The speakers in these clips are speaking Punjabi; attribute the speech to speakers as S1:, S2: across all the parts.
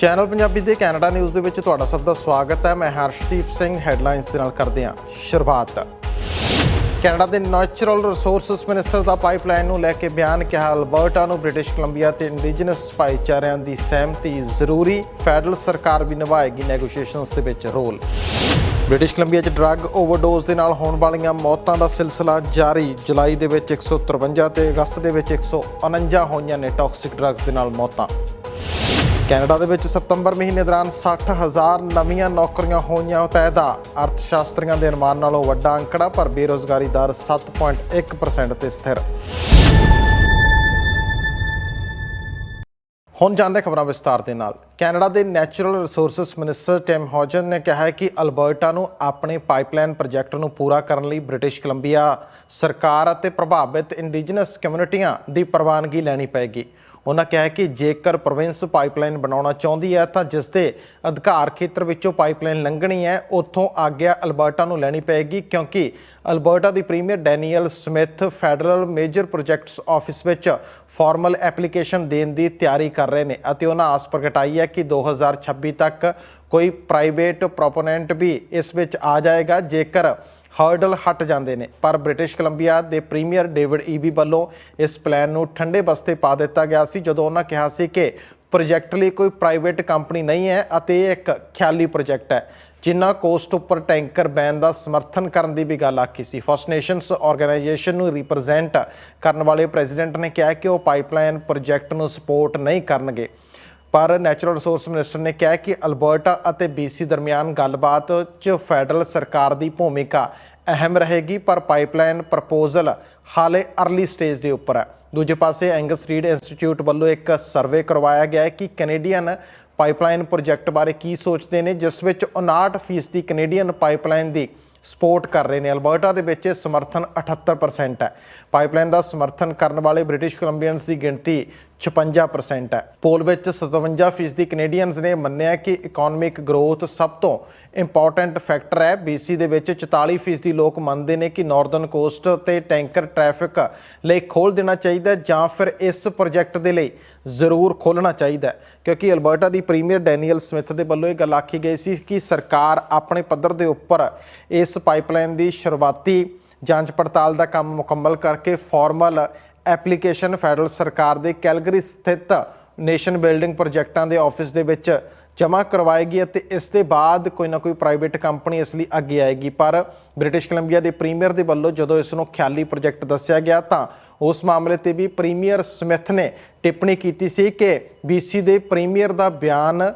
S1: ਚੈਨਲ ਪੰਜਾਬੀ ਦੇ ਕੈਨੇਡਾ ਨਿਊਜ਼ ਦੇ ਵਿੱਚ ਤੁਹਾਡਾ ਸਭ ਦਾ ਸਵਾਗਤ ਹੈ। ਮੈਂ ਹਰਸ਼ਦੀਪ ਸਿੰਘ ਹੈਡਲਾਈਨਸ ਦੇ ਨਾਲ ਕਰਦੇ ਹਾਂ ਸ਼ੁਰੂਆਤ। ਕੈਨੇਡਾ ਦੇ ਨੈਚੁਰਲ ਰਿਸੋਰਸਸ ਮਿਨਿਸਟਰ ਦਾ ਪਾਈਪਲਾਈਨ ਨੂੰ ਲੈ ਕੇ ਬਿਆਨ ਕਿਹਾ, ਅਲਬਰਟਾ ਨੂੰ ਬ੍ਰਿਟਿਸ਼ ਕੋਲੰਬੀਆ ਤੇ ਇੰਡੀਜਨਸ ਭਾਈਚਾਰਿਆਂ ਦੀ ਸਹਿਮਤੀ ਜ਼ਰੂਰੀ, ਫੈਡਰਲ ਸਰਕਾਰ ਵੀ ਨਿਭਾਏਗੀ ਨੈਗੋਸ਼ੀਏਸ਼ਨਸ ਦੇ ਵਿੱਚ ਰੋਲ। ਬ੍ਰਿਟਿਸ਼ ਕੋਲੰਬੀਆ 'ਚ ਡਰੱਗ ਓਵਰਡੋਜ਼ ਦੇ ਨਾਲ ਹੋਣ ਵਾਲੀਆਂ ਮੌਤਾਂ ਦਾ ਸਿਲਸਿਲਾ ਜਾਰੀ। ਜੁਲਾਈ ਦੇ ਵਿੱਚ 153 ਤੇ ਅਗਸਤ ਦੇ ਵਿੱਚ 149 ਹੋਈਆਂ ਨੇ ਟਾਕਸਿਕ ਡਰੱਗਸ ਦੇ ਨਾਲ ਮੌਤਾਂ। ਕੈਨੇਡਾ ਦੇ ਵਿੱਚ ਸਤੰਬਰ ਮਹੀਨੇ ਦੌਰਾਨ 60000 ਨਵੀਆਂ ਨੌਕਰੀਆਂ ਹੋਈਆਂ ਪੈਦਾ ਅਰਥ ਸ਼ਾਸਤਰੀਆਂ ਦੇ ਅਨੁਮਾਨ ਨਾਲੋਂ ਵੱਡਾ ਅੰਕੜਾ, ਪਰ ਬੇਰੋਜ਼ਗਾਰੀ ਦਰ 7.1% ਤੇ ਸਥਿਰ। ਹੁਣ ਜਾਂਦੇ ਖਬਰਾਂ ਵਿਸਤਾਰ ਦੇ ਨਾਲ। ਕੈਨੇਡਾ ਦੇ natural resources minister Tim Hodgson ਨੇ ਕਿਹਾ ਹੈ ਕਿ ਅਲਬਰਟਾ ਨੂੰ ਆਪਣੇ ਪਾਈਪਲਾਈਨ ਪ੍ਰੋਜੈਕਟ ਨੂੰ ਪੂਰਾ ਕਰਨ ਲਈ ਬ੍ਰਿਟਿਸ਼ ਕੋਲੰਬੀਆ ਸਰਕਾਰ ਅਤੇ ਪ੍ਰਭਾਵਿਤ ਇੰਡੀਜਨਸ ਕਮਿਊਨਿਟੀਆਂ ਦੀ ਪ੍ਰਵਾਨਗੀ ਲੈਣੀ ਪਏਗੀ। ਉਹਨਾਂ ਕਿਹਾ ਕਿ ਜੇਕਰ ਪ੍ਰੋਵਿੰਸ ਪਾਈਪਲਾਈਨ ਬਣਾਉਣਾ ਚਾਹੁੰਦੀ ਹੈ ਤਾਂ ਜਿਸ ਦੇ ਅਧਿਕਾਰ ਖੇਤਰ ਵਿੱਚੋਂ ਪਾਈਪਲਾਈਨ ਲੰਘਣੀ ਹੈ, ਉੱਥੋਂ ਆਗਿਆ ਅਲਬਰਟਾ ਨੂੰ ਲੈਣੀ ਪਏਗੀ ਕਿਉਂਕਿ ਅਲਬਰਟਾ ਦੀ premier Danielle Smith federal major projects office ਵਿੱਚ ਫਾਰਮਲ ਐਪਲੀਕੇਸ਼ਨ ਦੇਣ ਦੀ ਤਿਆਰੀ ਕਰ ਰਹੇ ਨੇ ਅਤੇ ਉਹਨਾਂ ਆਸ ਪ੍ਰਗਟਾਈ ਹੈ ਕਿ 2026 ਤੱਕ ਕੋਈ ਪ੍ਰਾਈਵੇਟ ਪ੍ਰੋਪੋਨੈਂਟ ਵੀ ਇਸ ਵਿੱਚ ਆ ਜਾਏਗਾ। ਜੇਕਰ ਹਰਡਲ ਹਟ ਜਾਂਦੇ ਨੇ। ਪਰ ਬ੍ਰਿਟਿਸ਼ ਕੋਲੰਬੀਆ ਦੇ ਪ੍ਰੀਮੀਅਰ ਡੇਵਿਡ ਈਬੀ ਵੱਲੋਂ ਇਸ ਪਲਾਨ ਨੂੰ ਠੰਡੇ ਬਸਤੇ ਪਾ ਦਿੱਤਾ ਗਿਆ ਸੀ, ਜਦੋਂ ਉਹਨਾਂ ਕਿਹਾ ਸੀ ਕਿ ਪ੍ਰੋਜੈਕਟ ਲਈ ਕੋਈ ਪ੍ਰਾਈਵੇਟ ਕੰਪਨੀ ਨਹੀਂ ਹੈ ਅਤੇ ਇਹ ਇੱਕ ਖਿਆਲੀ ਪ੍ਰੋਜੈਕਟ ਹੈ, ਜਿਨ੍ਹਾਂ ਕੋਸਟ ਉੱਪਰ ਟੈਂਕਰ ਬੈਨ ਦਾ ਸਮਰਥਨ ਕਰਨ ਦੀ ਵੀ ਗੱਲ ਆਖੀ ਸੀ। ਫਸਟ ਨੇਸ਼ਨਸ ਆਰਗੇਨਾਈਜੇਸ਼ਨ ਨੂੰ ਰਿਪਰੈਜ਼ੈਂਟ ਕਰਨ ਵਾਲੇ ਪ੍ਰੈਜ਼ੀਡੈਂਟ ਨੇ ਕਿਹਾ ਕਿ ਉਹ ਪਾਈਪਲਾਈਨ ਪ੍ਰੋਜੈਕਟ ਨੂੰ ਸਪੋਰਟ ਨਹੀਂ ਕਰਨਗੇ। ਪਰ ਨੈਚੁਰਲ ਰਿਸੋਰਸ ਮਿਨਿਸਟਰ ਨੇ ਕਿਹਾ ਕਿ ਅਲਬਰਟਾ ਅਤੇ BC ਦਰਮਿਆਨ ਗੱਲਬਾਤ 'ਚ ਫੈਡਰਲ ਸਰਕਾਰ ਦੀ ਭੂਮਿਕਾ ਅਹਿਮ ਰਹੇਗੀ, ਪਰ ਪਾਈਪਲਾਈਨ ਪ੍ਰਪੋਜ਼ਲ ਹਾਲੇ ਅਰਲੀ ਸਟੇਜ ਦੇ ਉੱਪਰ ਹੈ। ਦੂਜੇ ਪਾਸੇ ਐਂਗਸ ਰੀਡ ਇੰਸਟੀਚਿਊਟ ਵੱਲੋਂ ਇੱਕ ਸਰਵੇ ਕਰਵਾਇਆ ਗਿਆ ਹੈ ਕਿ ਕੈਨੇਡੀਅਨ ਪਾਈਪਲਾਈਨ ਪ੍ਰੋਜੈਕਟ ਬਾਰੇ ਕੀ ਸੋਚਦੇ ਨੇ, ਜਿਸ ਵਿੱਚ 59% ਕੈਨੇਡੀਅਨ ਪਾਈਪਲਾਈਨ ਦੀ ਸਪੋਰਟ ਕਰ ਰਹੇ ਨੇ। ਅਲਬਰਟਾ ਦੇ ਵਿੱਚ ਸਮਰਥਨ 78% ਹੈ। ਪਾਈਪਲਾਈਨ ਦਾ ਸਮਰਥਨ ਕਰਨ ਵਾਲੇ ਬ੍ਰਿਟਿਸ਼ ਕੋਲੰਬੀਅਨਸ ਦੀ ਗਿਣਤੀ 56% ਹੈ। ਪੋਲ ਵਿੱਚ 57% ਕੈਨੇਡੀਅਨਸ ਨੇ ਮੰਨਿਆ ਕਿ ਇਕਨੋਮਿਕ ਗਰੋਥ ਸਭ ਤੋਂ ਇੰਪੋਰਟੈਂਟ ਫੈਕਟਰ ਹੈ। BC ਦੇ ਵਿੱਚ 44% ਲੋਕ ਮੰਨਦੇ ਨੇ ਕਿ ਨਾਰਥਰਨ ਕੋਸਟ ਤੇ ਟੈਂਕਰ ਟ੍ਰੈਫਿਕ ਲਈ ਖੋਲ ਦੇਣਾ ਚਾਹੀਦਾ ਜਾਂ ਫਿਰ ਇਸ ਪ੍ਰੋਜੈਕਟ ਦੇ ਲਈ ਜ਼ਰੂਰ ਖੋਲਣਾ ਚਾਹੀਦਾ ਕਿਉਂਕਿ ਅਲਬਰਟਾ ਦੀ ਪ੍ਰੀਮੀਅਰ ਡੈਨੀਅਲ ਸਮਿਥ ਦੇ ਵੱਲੋਂ ਇਹ ਗੱਲ ਆਖੀ ਗਈ ਸੀ ਕਿ ਸਰਕਾਰ ਆਪਣੇ ਪੱਧਰ ਦੇ ਉੱਪਰ ਇਸ ਪਾਈਪਲਾਈਨ ਦੀ ਸ਼ੁਰੂਆਤੀ ਜਾਂਚ ਪੜਤਾਲ ਦਾ ਕੰਮ ਮੁਕੰਮਲ ਕਰਕੇ ਫਾਰਮਲ ਐਪਲੀਕੇਸ਼ਨ ਫੈਡਰਲ ਸਰਕਾਰ ਦੇ ਕੈਲਗਰੀ ਸਥਿਤ ਨੇਸ਼ਨ ਬਿਲਡਿੰਗ ਪ੍ਰੋਜੈਕਟਾਂ ਦੇ ਆਫਿਸ ਦੇ ਵਿੱਚ ਜਮ੍ਹਾਂ ਕਰਵਾਏਗੀ ਅਤੇ ਇਸ ਦੇ ਬਾਅਦ ਕੋਈ ਨਾ ਕੋਈ ਪ੍ਰਾਈਵੇਟ ਕੰਪਨੀ ਇਸ ਲਈ ਅੱਗੇ ਆਏਗੀ। ਪਰ ਬ੍ਰਿਟਿਸ਼ ਕੋਲੰਬੀਆ ਦੇ ਪ੍ਰੀਮੀਅਰ ਦੇ ਵੱਲੋਂ ਜਦੋਂ ਇਸ ਨੂੰ ਖਿਆਲੀ ਪ੍ਰੋਜੈਕਟ ਦੱਸਿਆ ਗਿਆ ਤਾਂ ਉਸ ਮਾਮਲੇ ਤੇ ਵੀ ਪ੍ਰੀਮੀਅਰ ਸਮਿਥ ਨੇ ਟਿੱਪਣੀ ਕੀਤੀ ਸੀ ਕਿ ਬੀਸੀ ਦੇ ਪ੍ਰੀਮੀਅਰ ਦਾ ਬਿਆਨ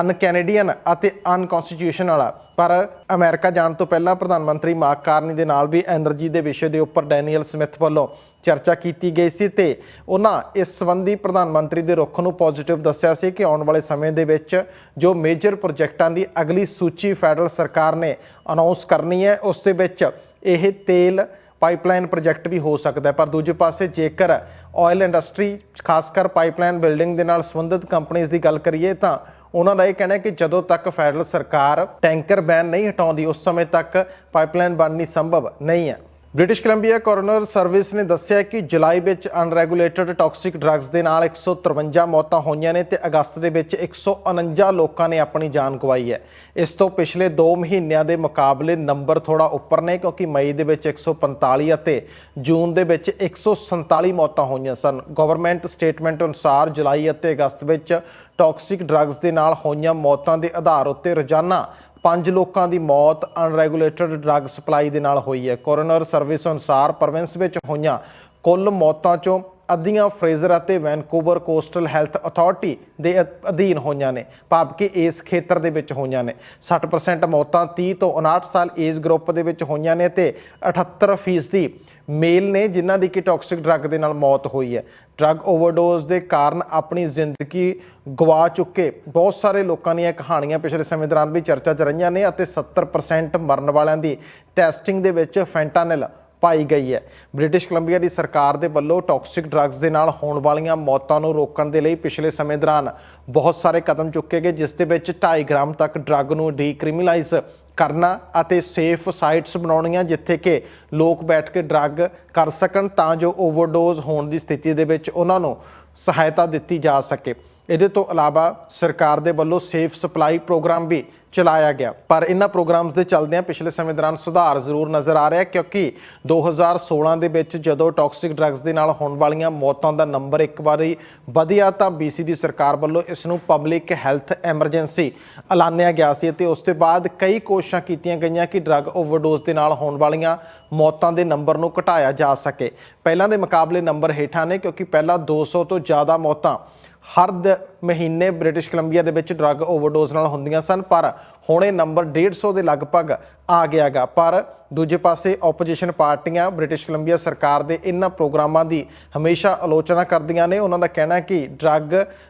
S1: ਅਨ ਕੈਨੇਡੀਅਨ ਅਤੇ ਅਨਕਨਸਟੀਟਿਊਸ਼ਨਲ ਵਾਲਾ। ਪਰ ਅਮਰੀਕਾ ਜਾਣ ਤੋਂ ਪਹਿਲਾਂ ਪ੍ਰਧਾਨ ਮੰਤਰੀ ਮਾਕ ਕਾਰਨੀ ਦੇ ਨਾਲ ਵੀ એનર્ਜੀ ਦੇ ਵਿਸ਼ੇ ਦੇ ਉੱਪਰ ਡੈਨੀਅਲ ਸਮਿਥ ਵੱਲੋਂ ਚਰਚਾ ਕੀਤੀ ਗਈ ਸੀ ਤੇ ਉਹਨਾਂ ਇਸ ਸੰਬੰਧੀ ਪ੍ਰਧਾਨ ਮੰਤਰੀ ਦੇ ਰੁਖ ਨੂੰ ਪੋਜ਼ਿਟਿਵ ਦੱਸਿਆ ਸੀ ਕਿ ਆਉਣ ਵਾਲੇ ਸਮੇਂ ਦੇ ਵਿੱਚ ਜੋ ਮੇਜਰ ਪ੍ਰੋਜੈਕਟਾਂ ਦੀ ਅਗਲੀ ਸੂਚੀ ਫੈਡਰਲ ਸਰਕਾਰ ਨੇ ਅਨਾਉਂਸ ਕਰਨੀ ਹੈ, ਉਸ ਦੇ ਵਿੱਚ ਇਹ ਤੇਲ ਪਾਈਪਲਾਈਨ ਪ੍ਰੋਜੈਕਟ ਵੀ ਹੋ ਸਕਦਾ ਪਰ ਦੂਜੇ ਪਾਸੇ ਜੇਕਰ ਆਇਲ ਇੰਡਸਟਰੀ ਖਾਸ ਕਰ ਪਾਈਪਲਾਈਨ ਬਿਲਡਿੰਗ ਦੇ ਨਾਲ ਸੰਬੰਧਿਤ ਕੰਪਨੀਆਂ ਦੀ ਗੱਲ ਕਰੀਏ ਤਾਂ ਉਹਨਾਂ ਦਾ ਇਹ ਕਹਿਣਾ ਹੈ ਕਿ ਜਦੋਂ ਤੱਕ ਫੈਡਰਲ ਸਰਕਾਰ ਟੈਂਕਰ ਬੈਨ ਨਹੀਂ ਹਟਾਉਂਦੀ, ਉਸ ਸਮੇਂ ਤੱਕ ਪਾਈਪਲਾਈਨ ਬਣਨੀ ਸੰਭਵ ਨਹੀਂ ਹੈ। ਬ੍ਰਿਟਿਸ਼ ਕੋਲੰਬੀਆ ਕੋਰਨਰ ਸਰਵਿਸ ਨੇ ਦੱਸਿਆ ਕਿ ਜੁਲਾਈ ਵਿੱਚ ਅਨਰੈਗੂਲੇਟਡ ਟਾਕਸਿਕ ਡਰੱਗਸ ਦੇ ਨਾਲ 153 ਮੌਤਾਂ ਹੋਈਆਂ ਨੇ ਤੇ ਅਗਸਤ ਦੇ ਵਿੱਚ 149 ਲੋਕਾਂ ਨੇ ਆਪਣੀ ਜਾਨ ਗਵਾਈ ਹੈ। ਇਸ ਤੋਂ ਪਿਛਲੇ 2 ਮਹੀਨਿਆਂ ਦੇ ਮੁਕਾਬਲੇ ਨੰਬਰ ਥੋੜਾ ਉੱਪਰ ਨੇ, ਕਿਉਂਕਿ ਮਈ ਦੇ ਵਿੱਚ 145 ਅਤੇ ਜੂਨ ਦੇ ਵਿੱਚ 147 ਮੌਤਾਂ ਹੋਈਆਂ ਸਨ। ਗਵਰਨਮੈਂਟ ਸਟੇਟਮੈਂਟ ਅਨੁਸਾਰ ਜੁਲਾਈ ਅਤੇ ਅਗਸਤ ਵਿੱਚ ਟਾਕਸਿਕ ਡਰੱਗਸ ਦੇ ਨਾਲ ਹੋਈਆਂ ਮੌਤਾਂ ਦੇ ਆਧਾਰ ਉੱਤੇ ਰੋਜ਼ਾਨਾ ਪੰਜ ਲੋਕਾਂ ਦੀ ਮੌਤ ਅਨਰੈਗੂਲੇਟਡ ਡਰੱਗ ਸਪਲਾਈ ਦੇ ਨਾਲ ਹੋਈ ਹੈ। ਕੋਰੋਨਰ ਸਰਵਿਸ ਅਨੁਸਾਰ ਪ੍ਰੋਵਿੰਸ ਵਿੱਚ ਹੋਈਆਂ ਕੁੱਲ ਮੌਤਾਂ ਚੋਂ ਅੱਧੀਆਂ ਫਰੇਜ਼ਰ ਅਤੇ ਵੈਨਕੂਵਰ ਕੋਸਟਲ ਹੈਲਥ ਅਥਾਰਟੀ ਦੇ ਅ- ਅਧੀਨ ਹੋਈਆਂ ਨੇ, ਭਾਵ ਕਿ ਇਸ ਖੇਤਰ ਦੇ ਵਿੱਚ ਹੋਈਆਂ ਨੇ। 60% ਮੌਤਾਂ 30 ਤੋਂ 59 ਸਾਲ ਏਜ ਗਰੁੱਪ ਦੇ ਵਿੱਚ ਹੋਈਆਂ ਨੇ ਤੇ 78% ਦੀ ਮੇਲ ਨੇ, ਜਿਨ੍ਹਾਂ ਦੀ ਕਿ ਟਾਕਸਿਕ ਡਰੱਗ ਦੇ ਨਾਲ ਮੌਤ ਹੋਈ ਹੈ। ਡਰੱਗ ਓਵਰਡੋਜ਼ ਦੇ ਕਾਰਨ ਆਪਣੀ ਜ਼ਿੰਦਗੀ ਗਵਾ ਚੁੱਕੇ ਬਹੁਤ ਸਾਰੇ ਲੋਕਾਂ ਦੀਆਂ ਕਹਾਣੀਆਂ ਪਿਛਲੇ ਸਮੇਂ ਦੌਰਾਨ ਵੀ ਚਰਚਾ 'ਚ ਰਹੀਆਂ ਨੇ ਅਤੇ 70% ਮਰਨ ਵਾਲਿਆਂ ਦੀ ਟੈਸਟਿੰਗ ਦੇ ਵਿੱਚ ਫੈਂਟਾਨਿਲ ਪਾਈ ਗਈ ਹੈ। ਬ੍ਰਿਟਿਸ਼ ਕੋਲੰਬੀਆ ਦੀ ਸਰਕਾਰ ਦੇ ਵੱਲੋਂ ਟਾਕਸਿਕ ਡਰੱਗਸ ਦੇ ਨਾਲ ਹੋਣ ਵਾਲੀਆਂ ਮੌਤਾਂ ਨੂੰ ਰੋਕਣ ਦੇ ਲਈ ਪਿਛਲੇ ਸਮੇਂ ਦੌਰਾਨ ਬਹੁਤ ਸਾਰੇ ਕਦਮ ਚੁੱਕੇ ਗਏ, ਜਿਸ ਦੇ ਵਿੱਚ 2.5 ਗ੍ਰਾਮ ਤੱਕ ਡਰੱਗ ਨੂੰ ਡੀਕ੍ਰਿਮੀਨਲਾਈਜ਼ ਕਰਨਾ ਅਤੇ ਸੇਫ ਸਾਈਟਸ ਬਣਾਉਣੀਆਂ, ਜਿੱਥੇ ਕਿ ਲੋਕ ਬੈਠ ਕੇ ਡਰੱਗ ਕਰ ਸਕਣ ਤਾਂ ਜੋ ਓਵਰਡੋਜ਼ ਹੋਣ ਦੀ ਸਥਿਤੀ ਦੇ ਵਿੱਚ ਉਹਨਾਂ ਨੂੰ ਸਹਾਇਤਾ ਦਿੱਤੀ ਜਾ ਸਕੇ। ਇਹਦੇ ਤੋਂ ਇਲਾਵਾ ਸਰਕਾਰ ਦੇ ਵੱਲੋਂ ਸੇਫ ਸਪਲਾਈ ਪ੍ਰੋਗਰਾਮ ਵੀ ਚਲਾਇਆ ਗਿਆ। ਪਰ ਇਹਨਾਂ ਪ੍ਰੋਗਰਾਮਸ ਦੇ ਚੱਲਦਿਆਂ ਪਿਛਲੇ ਸਮੇਂ ਦੌਰਾਨ ਸੁਧਾਰ ਜ਼ਰੂਰ ਨਜ਼ਰ ਆ ਰਿਹਾ ਕਿਉਂਕਿ 2016 ਦੇ ਵਿੱਚ ਜਦੋਂ ਟਾਕਸਿਕ ਡਰੱਗਸ ਦੇ ਨਾਲ ਹੋਣ ਵਾਲੀਆਂ ਮੌਤਾਂ ਦਾ ਨੰਬਰ ਇੱਕ ਵਾਰੀ ਵਧਿਆ ਤਾਂ BC ਦੀ ਸਰਕਾਰ ਵੱਲੋਂ ਇਸ ਨੂੰ ਪਬਲਿਕ ਹੈਲਥ ਐਮਰਜੈਂਸੀ ਐਲਾਨਿਆ ਗਿਆ ਸੀ ਅਤੇ ਉਸ ਤੋਂ ਬਾਅਦ ਕਈ ਕੋਸ਼ਿਸ਼ਾਂ ਕੀਤੀਆਂ ਗਈਆਂ ਕਿ ਡਰੱਗ ਓਵਰਡੋਜ਼ ਦੇ ਨਾਲ ਹੋਣ ਵਾਲੀਆਂ ਮੌਤਾਂ ਦੇ ਨੰਬਰ ਨੂੰ ਘਟਾਇਆ ਜਾ ਸਕੇ। ਪਹਿਲਾਂ ਦੇ ਮੁਕਾਬਲੇ ਨੰਬਰ ਹੇਠਾਂ ਨੇ ਕਿਉਂਕਿ ਪਹਿਲਾਂ 200 ਤੋਂ ਜ਼ਿਆਦਾ ਮੌਤਾਂ ਹਰ ਦ- ਮਹੀਨੇ ਬ੍ਰਿਟਿਸ਼ ਕੋਲੰਬੀਆ ਦੇ ਵਿੱਚ ਡਰੱਗ ਓਵਰਡੋਜ਼ ਨਾਲ ਹੁੰਦੀਆਂ ਸਨ, ਪਰ ਹੁਣ ਇਹ ਨੰਬਰ 150 ਦੇ ਲਗਭਗ ਆ ਗਿਆਗਾ ਪਰ ਦੂਜੇ ਪਾਸੇ ਆਪੋਜੀਸ਼ਨ ਪਾਰਟੀਆਂ ਬ੍ਰਿਟਿਸ਼ ਕੋਲੰਬੀਆ ਸਰਕਾਰ ਦੇ ਇਹਨਾਂ ਪ੍ਰੋਗਰਾਮਾਂ ਦੀ ਹਮੇਸ਼ਾ ਆਲੋਚਨਾ ਕਰਦੀਆਂ ਨੇ। ਉਹਨਾਂ ਦਾ ਕਹਿਣਾ ਹੈ ਕਿ ਡਰੱਗ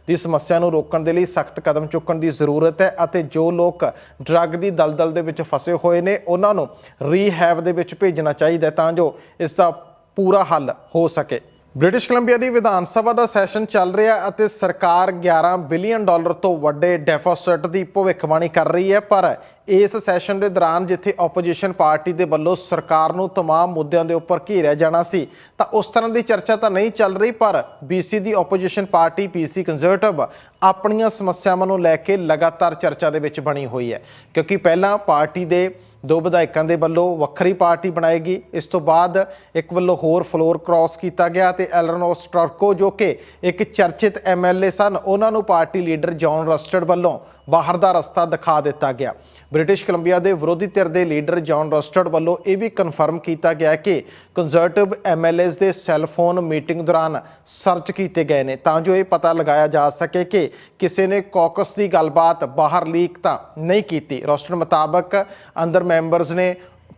S1: ਦੀ ਸਮੱਸਿਆ ਨੂੰ ਰੋਕਣ ਦੇ ਲਈ ਸਖਤ ਕਦਮ ਚੁੱਕਣ ਦੀ ਜ਼ਰੂਰਤ ਹੈ ਅਤੇ ਜੋ ਲੋਕ ਡਰੱਗ ਦੀ ਦਲਦਲ ਦੇ ਵਿੱਚ ਫਸੇ ਹੋਏ ਨੇ, ਉਹਨਾਂ ਨੂੰ ਰੀਹੈਬ ਦੇ ਵਿੱਚ ਭੇਜਣਾ ਚਾਹੀਦਾ ਤਾਂ ਜੋ ਇਸ ਦਾ ਪੂਰਾ ਹੱਲ ਹੋ ਸਕੇ। ਬ੍ਰਿਟਿਸ਼ ਕੋਲੰਬੀਆ ਦੀ ਵਿਧਾਨ ਸਭਾ ਦਾ ਸੈਸ਼ਨ ਚੱਲ ਰਿਹਾ ਅਤੇ ਸਰਕਾਰ 11 ਬਿਲੀਅਨ ਡਾਲਰ ਤੋਂ ਵੱਡੇ ਡੈਫਿਸਿਟ ਦੀ ਭਵਿੱਖਬਾਣੀ ਕਰ ਰਹੀ ਹੈ ਪਰ ਇਸ ਸੈਸ਼ਨ ਦੇ ਦੌਰਾਨ ਜਿੱਥੇ ਆਪੋਜੀਸ਼ਨ ਪਾਰਟੀ ਦੇ ਵੱਲੋਂ ਸਰਕਾਰ ਨੂੰ तमाम ਮੁੱਦਿਆਂ ਦੇ ਉੱਪਰ ਘੇਰਿਆ ਜਾਣਾ ਸੀ ਤਾਂ ਉਸ ਤਰ੍ਹਾਂ ਦੀ ਚਰਚਾ ਤਾਂ ਨਹੀਂ ਚੱਲ ਰਹੀ ਪਰ BC ਦੀ ਆਪੋਜੀਸ਼ਨ ਪਾਰਟੀ PC ਕੰਜ਼ਰਵੇਟਿਵ ਆਪਣੀਆਂ ਸਮੱਸਿਆਵਾਂ ਨੂੰ ਲੈ ਕੇ ਲਗਾਤਾਰ ਚਰਚਾ ਦੇ ਵਿੱਚ ਬਣੀ ਹੋਈ ਹੈ ਕਿਉਂਕਿ ਪਹਿਲਾਂ ਪਾਰਟੀ ਦੇ ਦੋ ਵਿਧਾਇਕਾਂ ਦੇ ਵੱਲੋਂ ਵੱਖਰੀ ਪਾਰਟੀ ਬਣਾਏਗੀ। ਇਸ ਤੋਂ ਬਾਅਦ ਇੱਕ ਵੱਲੋਂ ਹੋਰ ਫਲੋਰ ਕ੍ਰਾਸ ਕੀਤਾ ਗਿਆ ਤੇ ਐਲਰਨੋਸ ਟਰਕੋ ਜੋ ਕਿ ਇੱਕ ਚਰਚਿਤ ਐਮਐਲਏ ਸਨ, ਉਹਨਾਂ ਨੂੰ ਪਾਰਟੀ ਲੀਡਰ ਜੌਨ ਰਸਟਡ ਵੱਲੋਂ ਬਾਹਰ ਦਾ ਰਸਤਾ ਦਿਖਾ ਦਿੱਤਾ ਗਿਆ। ਬ੍ਰਿਟਿਸ਼ ਕੋਲੰਬੀਆ ਦੇ ਵਿਰੋਧੀ ਧਿਰ ਦੇ ਲੀਡਰ ਜੌਨ ਰਸਟਡ ਵੱਲੋਂ ਇਹ ਵੀ ਕਨਫਰਮ ਕੀਤਾ ਗਿਆ ਕਿ ਕੰਜ਼ਰਵੇਟਿਵ ਐਮਐਲਏਜ਼ ਦੇ ਸੈੱਲ ਫੋਨ ਮੀਟਿੰਗ ਦੌਰਾਨ ਸਰਚ ਕੀਤੇ ਗਏ ਨੇ। ਤਾਂ ਜੋ ਇਹ ਪਤਾ ਲਗਾਇਆ ਜਾ ਸਕੇ ਕਿ ਕਿਸੇ ਨੇ ਕਾਕਸ ਦੀ ਗੱਲਬਾਤ ਬਾਹਰ ਲੀਕ ਤਾਂ ਨਹੀਂ ਕੀਤੀ। ਰੋਸਟਰ ਮੁਤਾਬਕ ਅੰਦਰ ਮੈਂਬਰਸ ਨੇ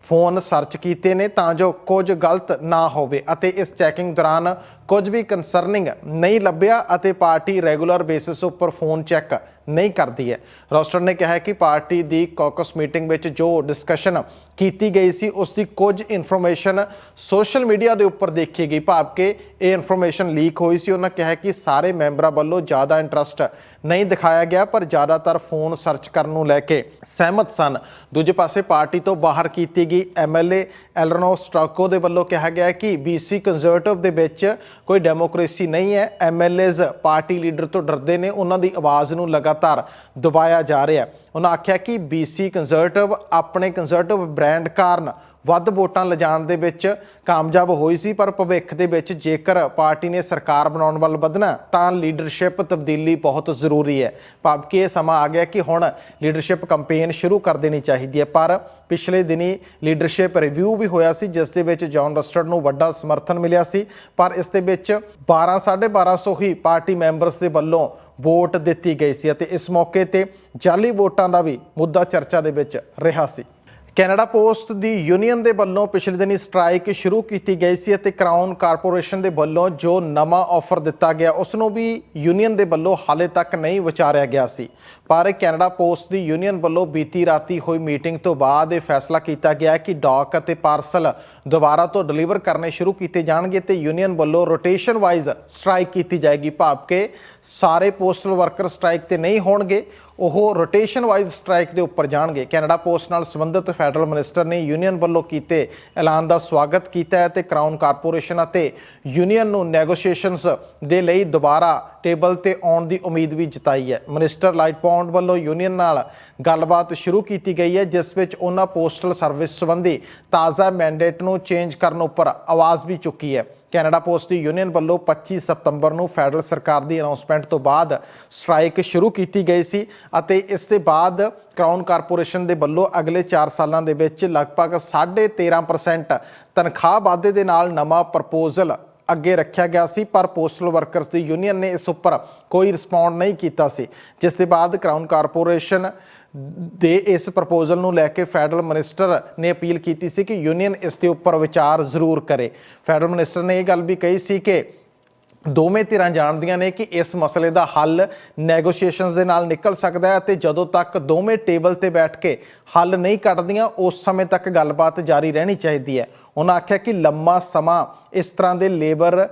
S1: ਫੋਨ ਸਰਚ ਕੀਤੇ ਨੇ ਤਾਂ ਜੋ ਕੁਝ ਗਲਤ ਨਾ ਹੋਵੇ ਅਤੇ ਇਸ ਚੈਕਿੰਗ ਦੌਰਾਨ ਕੁਝ ਵੀ ਕੰਸਰਨਿੰਗ ਨਹੀਂ ਲੱਭਿਆ ਅਤੇ ਪਾਰਟੀ ਰੈਗੂਲਰ ਬੇਸਿਸ ਉੱਪਰ ਫੋਨ ਚੈੱਕ ਨਹੀਂ ਕਰਦੀ ਹੈ। ਰੋਸਟਰ ਨੇ ਕਿਹਾ ਹੈ ਕਿ ਪਾਰਟੀ ਦੀ ਕਾਕਸ ਮੀਟਿੰਗ ਵਿੱਚ ਜੋ ਡਿਸਕਸ਼ਨ ਕੀਤੀ ਗਈ ਸੀ ਉਸ ਦੀ ਕੁਝ ਇਨਫੋਰਮੇਸ਼ਨ ਸੋਸ਼ਲ ਮੀਡੀਆ ਦੇ ਉੱਪਰ ਦੇਖੀ ਗਈ। ਭਾਵ ਕਿ ਇਹ ਇਨਫੋਰਮੇਸ਼ਨ ਲੀਕ ਹੋਈ ਸੀ, ਉਹਨਾਂ ਕਿਹਾ ਕਿ ਸਾਰੇ ਮੈਂਬਰਾਂ ਵੱਲੋਂ ਜ਼ਿਆਦਾ ਇੰਟਰਸਟ ਨਹੀਂ ਦਿਖਾਇਆ ਗਿਆ, ਪਰ ਜ਼ਿਆਦਾਤਰ ਫੋਨ ਸਰਚ ਕਰਨ ਨੂੰ ਲੈ ਕੇ ਸਹਿਮਤ ਸਨ। ਦੂਜੇ ਪਾਸੇ ਪਾਰਟੀ ਤੋਂ ਬਾਹਰ ਕੀਤੀ ਗਈ ਐਮਐਲਏ ਐਲਰਨੋ ਸਟਾਕੋ ਦੇ ਵੱਲੋਂ ਕਿਹਾ ਗਿਆ ਹੈ ਕਿ BC ਕੰਜ਼ਰਵੇਟਿਵ ਦੇ ਵਿੱਚ ਕੋਈ ਡੈਮੋਕ੍ਰੇਸੀ ਨਹੀਂ ਹੈ ਐਮਐਲਏਜ਼ ਪਾਰਟੀ ਲੀਡਰ ਤੋਂ ਡਰਦੇ ਨੇ, ਉਹਨਾਂ ਦੀ ਆਵਾਜ਼ ਨੂੰ ਲਗਾਤਾਰ ਦਬਾਇਆ ਜਾ ਰਿਹਾ ਉਹਨਾਂ ਆਖਿਆ ਕਿ BC ਕੰਜ਼ਰਵੇਟਿਵ ਆਪਣੇ ਕੰਜ਼ਰਵੇਟਿਵ ਬ੍ਰਾਂਡ ਕਾਰਨ ਵੱਧ ਵੋਟਾਂ ਲਿਜਾਣ ਦੇ ਵਿੱਚ ਕਾਮਯਾਬ ਹੋਈ ਸੀ, ਪਰ ਭਵਿੱਖ ਦੇ ਵਿੱਚ ਜੇਕਰ ਪਾਰਟੀ ਨੇ ਸਰਕਾਰ ਬਣਾਉਣ ਵੱਲ ਵਧਣਾ ਤਾਂ ਲੀਡਰਸ਼ਿਪ ਤਬਦੀਲੀ ਬਹੁਤ ਜ਼ਰੂਰੀ ਹੈ। ਭਾਵ ਕਿ ਇਹ ਸਮਾਂ ਆ ਗਿਆ ਕਿ ਹੁਣ ਲੀਡਰਸ਼ਿਪ ਕੈਂਪੇਨ ਸ਼ੁਰੂ ਕਰ ਦੇਣੀ ਚਾਹੀਦੀ ਹੈ, ਪਰ ਪਿਛਲੇ ਦਿਨੀ ਲੀਡਰਸ਼ਿਪ ਰਿਵਿਊ ਵੀ ਹੋਇਆ ਸੀ, ਜਿਸ ਦੇ ਵਿੱਚ ਜੌਨ ਰਸਟਰਡ ਨੂੰ ਵੱਡਾ ਸਮਰਥਨ ਮਿਲਿਆ ਸੀ, ਪਰ ਇਸ ਦੇ ਵਿੱਚ 12 1250 ਹੀ ਪਾਰਟੀ ਮੈਂਬਰਸ ਦੇ ਵੱਲੋਂ ਵੋਟ ਦਿੱਤੀ ਗਈ ਸੀ ਅਤੇ ਇਸ ਮੌਕੇ ਤੇ ਜਾਲੀ ਵੋਟਾਂ ਦਾ ਵੀ ਮੁੱਦਾ ਚਰਚਾ ਦੇ ਵਿੱਚ ਰਿਹਾ ਸੀ। ਕੈਨੇਡਾ ਪੋਸਟ ਦੀ ਯੂਨੀਅਨ ਦੇ ਵੱਲੋਂ ਪਿਛਲੇ ਦਿਨੀ ਸਟ੍ਰਾਈਕ ਸ਼ੁਰੂ ਕੀਤੀ ਗਈ ਸੀ ਅਤੇ ਕਰਾਊਨ ਕਾਰਪੋਰੇਸ਼ਨ ਦੇ ਵੱਲੋਂ ਜੋ ਨਵਾਂ ਆਫਰ ਦਿੱਤਾ ਗਿਆ, ਉਸ ਨੂੰ ਵੀ ਯੂਨੀਅਨ ਦੇ ਵੱਲੋਂ ਹਾਲੇ ਤੱਕ ਨਹੀਂ ਵਿਚਾਰਿਆ ਗਿਆ ਸੀ। ਪਰ ਕੈਨੇਡਾ ਪੋਸਟ ਦੀ ਯੂਨੀਅਨ ਵੱਲੋਂ ਬੀਤੀ ਰਾਤੀ ਹੋਈ ਮੀਟਿੰਗ ਤੋਂ ਬਾਅਦ ਇਹ ਫੈਸਲਾ ਕੀਤਾ ਗਿਆ ਕਿ ਡਾਕ ਅਤੇ ਪਾਰਸਲ ਦੁਬਾਰਾ ਤੋਂ ਡਿਲੀਵਰ ਕਰਨੇ ਸ਼ੁਰੂ ਕੀਤੇ ਜਾਣਗੇ ਤੇ ਯੂਨੀਅਨ ਵੱਲੋਂ ਰੋਟੇਸ਼ਨ ਵਾਈਜ਼ ਸਟ੍ਰਾਈਕ ਕੀਤੀ ਜਾਏਗੀ। ਭਾਵ ਕਿ ਸਾਰੇ ਪੋਸਟਲ ਵਰਕਰ ਸਟ੍ਰਾਈਕ ਤੇ ਨਹੀਂ ਹੋਣਗੇ। ਉਹ ਰੋਟੇਸ਼ਨ ਵਾਈਜ਼ ਸਟ੍ਰਾਈਕ ਦੇ ਉੱਪਰ ਜਾਣਗੇ। ਕੈਨੇਡਾ ਪੋਸਟ ਨਾਲ ਸੰਬੰਧਿਤ ਫੈਡਰਲ ਮਿਨਿਸਟਰ ਨੇ ਯੂਨੀਅਨ ਵੱਲੋਂ ਕੀਤੇ ਐਲਾਨ ਦਾ ਸਵਾਗਤ ਕੀਤਾ ਹੈ ਤੇ ਕਰਾਊਨ ਕਾਰਪੋਰੇਸ਼ਨ ਅਤੇ ਯੂਨੀਅਨ ਨੂੰ ਨੈਗੋਸ਼ੀਏਸ਼ਨਸ ਦੇ ਲਈ ਦੁਬਾਰਾ ਟੇਬਲ ਤੇ ਆਉਣ ਦੀ ਉਮੀਦ ਵੀ ਜਤਾਈ ਹੈ। ਮਿਨਿਸਟਰ ਲਾਈਟ ਪੌਂਡ ਵੱਲੋਂ ਯੂਨੀਅਨ ਨਾਲ ਗੱਲਬਾਤ ਸ਼ੁਰੂ ਕੀਤੀ ਗਈ ਹੈ, ਜਿਸ ਵਿੱਚ ਉਹਨਾਂ ਪੋਸਟਲ ਸਰਵਿਸ ਸੰਬੰਧੀ ਤਾਜ਼ਾ ਮੈਂਡੇਟ ਨੂੰ ਚੇਂਜ ਕਰਨ ਉੱਪਰ ਆਵਾਜ਼ ਵੀ ਚੁੱਕੀ ਹੈ। ਕੈਨੇਡਾ ਪੋਸਟ ਦੀ ਯੂਨੀਅਨ ਵੱਲੋਂ 25 ਸਤੰਬਰ ਨੂੰ ਫੈਡਰਲ ਸਰਕਾਰ ਦੀ ਅਨਾਉਂਸਮੈਂਟ ਤੋਂ ਬਾਅਦ ਸਟ੍ਰਾਈਕ ਸ਼ੁਰੂ ਕੀਤੀ ਗਈ ਸੀ ਅਤੇ ਇਸ ਦੇ ਬਾਅਦ ਕਰਾਊਨ ਕਾਰਪੋਰੇਸ਼ਨ ਦੇ ਵੱਲੋਂ ਅਗਲੇ 4 ਸਾਲਾਂ ਦੇ ਵਿੱਚ ਲਗਭਗ 13.5% ਤਨਖਾਹ ਵਾਧੇ ਦੇ ਨਾਲ ਨਵਾਂ ਪ੍ਰਪੋਜ਼ਲ ਅੱਗੇ ਰੱਖਿਆ ਗਿਆ ਸੀ, ਪਰ ਪੋਸਟਲ ਵਰਕਰਸ ਦੀ ਯੂਨੀਅਨ ਨੇ ਇਸ ਉੱਪਰ ਕੋਈ ਰਿਸਪੌਂਡ ਨਹੀਂ ਕੀਤਾ ਸੀ, ਜਿਸ ਦੇ ਬਾਅਦ ਕਰਾਊਨ ਕਾਰਪੋਰੇਸ਼ਨ ਦੇ ਇਸ ਪ੍ਰਪੋਜ਼ਲ ਨੂੰ ਲੈ ਕੇ ਫੈਡਰਲ ਮਿਨਿਸਟਰ ਨੇ ਅਪੀਲ ਕੀਤੀ ਸੀ ਕਿ ਯੂਨੀਅਨ ਇਸ ਦੇ ਉੱਪਰ ਵਿਚਾਰ ਜ਼ਰੂਰ ਕਰੇ। ਫੈਡਰਲ ਮਿਨਿਸਟਰ ਨੇ ਇਹ ਗੱਲ ਵੀ ਕਹੀ ਸੀ ਕਿ ਦੋਵੇਂ ਧਿਰਾਂ ਜਾਣਦੀਆਂ ਨੇ ਕਿ ਇਸ ਮਸਲੇ ਦਾ ਹੱਲ ਨੈਗੋਸ਼ੀਏਸ਼ਨਸ ਦੇ ਨਾਲ ਨਿਕਲ ਸਕਦਾ ਹੈ ਤੇ ਜਦੋਂ ਤੱਕ ਦੋਵੇਂ ਟੇਬਲ ਤੇ ਬੈਠ ਕੇ ਹੱਲ ਨਹੀਂ ਕੱਢਦੀਆਂ ਉਸ ਸਮੇਂ ਤੱਕ ਗੱਲਬਾਤ ਜਾਰੀ ਰਹਿਣੀ ਚਾਹੀਦੀ ਹੈ। ਉਹਨਾਂ ਆਖਿਆ ਕਿ ਲੰਮਾ ਸਮਾਂ ਇਸ ਤਰ੍ਹਾਂ ਦੇ ਲੇਬਰ